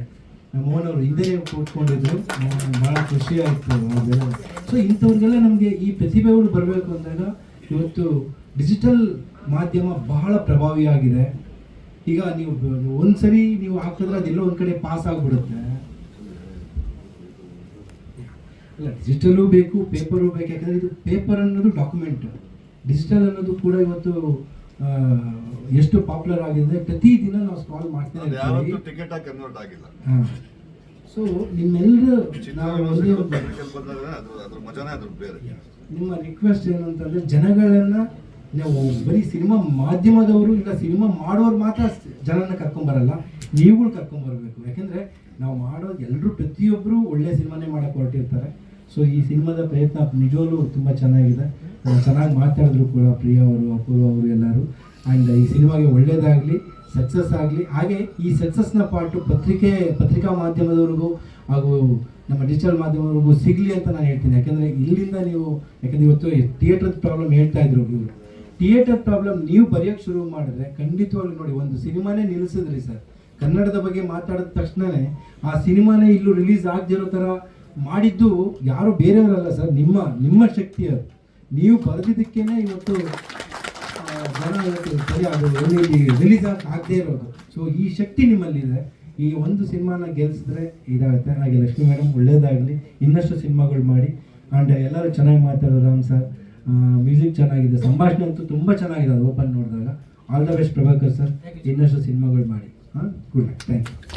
ಮೋಹನ್ ಅವರು ಹಿಂದೆ ಕೂತ್ಕೊಂಡಿದ್ರು. ಭಾಳ ಖುಷಿ ಆಯಿತು ಸೊ ಇಂಥವ್ರಿಗೆಲ್ಲ ನಮಗೆ ಈ ಪ್ರತಿಭೆಗಳು ಬರಬೇಕು ಅಂದಾಗ ಇವತ್ತು ಡಿಜಿಟಲ್ ಮಾಧ್ಯಮ ಬಹಳ ಪ್ರಭಾವಿಯಾಗಿದೆ. ಈಗ ನೀವು ಒಂದ್ಸರಿ ನೀವು ಹಾಕಿದ್ರೆ ಅದೆಲ್ಲೋ ಒಂದು ಕಡೆ ಪಾಸ್ ಆಗಿಬಿಡುತ್ತೆ. ಅಲ್ಲ ಡಿಜಿಟಲು ಬೇಕು ಪೇಪರು ಬೇಕು ಯಾಕಂದರೆ ಇದು ಪೇಪರ್ ಅನ್ನೋದು ಡಾಕ್ಯುಮೆಂಟ್ ಡಿಜಿಟಲ್ ಅನ್ನೋದು ಕೂಡ ಇವತ್ತು ಎಷ್ಟು ಪಾಪ್ಯುಲರ್ ಆಗಿದೆ. ಪ್ರತಿದಿನ ನಾವು ಸ್ಕ್ರಾಲ್ ಮಾಡ್ತಾ ಇದ್ದೀವಿ ಇರ್ತೀವಿ. ಟಿಕೆಟ್ ಆಗಿ ಕನ್ವರ್ಟ್ ಆಗಿಲ್ಲ. ಸೊ ನಿಮ್ಮೆಲ್ಲರೂ ನಿಮ್ಮ ರಿಕ್ವೆಸ್ಟ್ ಏನು ಅಂತಂದ್ರೆ ಜನಗಳನ್ನ ನಾವು ಬರೀ ಸಿನಿಮಾ ಮಾಧ್ಯಮದವರು ಇಲ್ಲ ಸಿನಿಮಾ ಮಾಡೋರು ಮಾತ್ರ ಜನನ ಕರ್ಕೊಂಬರಲ್ಲ ನೀವುಗಳು ಕರ್ಕೊಂಬರ್ಬೇಕು ಯಾಕೆಂದರೆ ನಾವು ಮಾಡೋದು ಎಲ್ಲರೂ ಪ್ರತಿಯೊಬ್ಬರು ಒಳ್ಳೆ ಸಿನಿಮಾನೇ ಮಾಡಕ್ಕೆ ಹೊರಟಿರ್ತಾರೆ. ಸೊ ಈ ಸಿನಿಮಾದ ಪ್ರಯತ್ನ ನಿಜವಾಗ್ಲೂ ತುಂಬ ಚೆನ್ನಾಗಿದೆ. ಚೆನ್ನಾಗಿ ಮಾತಾಡಿದ್ರು ಕೂಡ ಪ್ರಿಯಾ ಅವರು, ಅಪೂರ್ವ ಅವರು ಎಲ್ಲರೂ. ಆ್ಯಂಡ್ ಈ ಸಿನಿಮಾಗೆ ಒಳ್ಳೆಯದಾಗಲಿ ಸಕ್ಸಸ್ ಆಗಲಿ. ಹಾಗೆ ಈ ಸಕ್ಸಸ್ನ ಪಾರ್ಟು ಪತ್ರಿಕೆ, ಪತ್ರಿಕಾ ಮಾಧ್ಯಮದವ್ರಿಗೂ ಹಾಗೂ ನಮ್ಮ ಡಿಜಿಟಲ್ ಮಾಧ್ಯಮದವ್ರಿಗೂ ಸಿಗಲಿ ಅಂತ ನಾನು ಹೇಳ್ತೀನಿ. ಯಾಕೆಂದರೆ ಇಲ್ಲಿಂದ ನೀವು, ಯಾಕಂದ್ರೆ ಇವತ್ತು ಥಿಯೇಟರ್ ಪ್ರಾಬ್ಲಮ್ ಹೇಳ್ತಾ ಇದ್ರು ಇವರು. ಥಿಯೇಟರ್ ಪ್ರಾಬ್ಲಮ್ ನೀವು ಬರೆಯೋಕ್ಕೆ ಶುರು ಮಾಡಿದ್ರೆ ಖಂಡಿತವಾಗ್ಲೂ ನೋಡಿ, ಒಂದು ಸಿನಿಮಾನೇ ನಿಲ್ಲಿಸಿದ್ರಿ ಸರ್. ಕನ್ನಡದ ಬಗ್ಗೆ ಮಾತಾಡಿದ ತಕ್ಷಣವೇ ಆ ಸಿನಿಮಾನೇ ಇಲ್ಲೂ ರಿಲೀಸ್ ಆಗದಿರೋ ಥರ ಮಾಡಿದ್ದು ಯಾರು ಬೇರೆಯವರಲ್ಲ ಸರ್, ನಿಮ್ಮ ನಿಮ್ಮ ಶಕ್ತಿ ಅದು. ನೀವು ಬರೆದಿದ್ದಕ್ಕೇನೆ ಇವತ್ತು ಜನ ಸರಿ ಆಗೋದು ರಿಲೀಸ್ ಆಗದೇ ಇರೋದು. ಸೊ ಈ ಶಕ್ತಿ ನಿಮ್ಮಲ್ಲಿದೆ. ಈ ಒಂದು ಸಿನಿಮಾನ ಗೆಲ್ಸಿದ್ರೆ ಇದಾಗುತ್ತೆ. ಹಾಗೆ ಲಕ್ಷ್ಮಿ ಮೇಡಮ್ ಒಳ್ಳೇದಾಗಲಿ. ಇನ್ನಷ್ಟು ಸಿನಿಮಾಗಳು ಮಾಡಿ. ಆ್ಯಂಡ್ ಎಲ್ಲರೂ ಚೆನ್ನಾಗಿ ಮಾತಾಡೋದು ರಾಮ್ ಸರ್. ಮ್ಯೂಸಿಕ್ ಚೆನ್ನಾಗಿದೆ. ಸಂಭಾಷಣೆ ಅಂತೂ ತುಂಬ ಚೆನ್ನಾಗಿದೆ ಅದು ಓಪನ್ ನೋಡಿದಾಗ. All the best Prabhakar sir ಇನ್ನಷ್ಟು ಸಿನಿಮಾಗಳು ಮಾಡಿ. ಹಾಂ ಗುಡ್ ನೈಟ್ ಥ್ಯಾಂಕ್ ಯು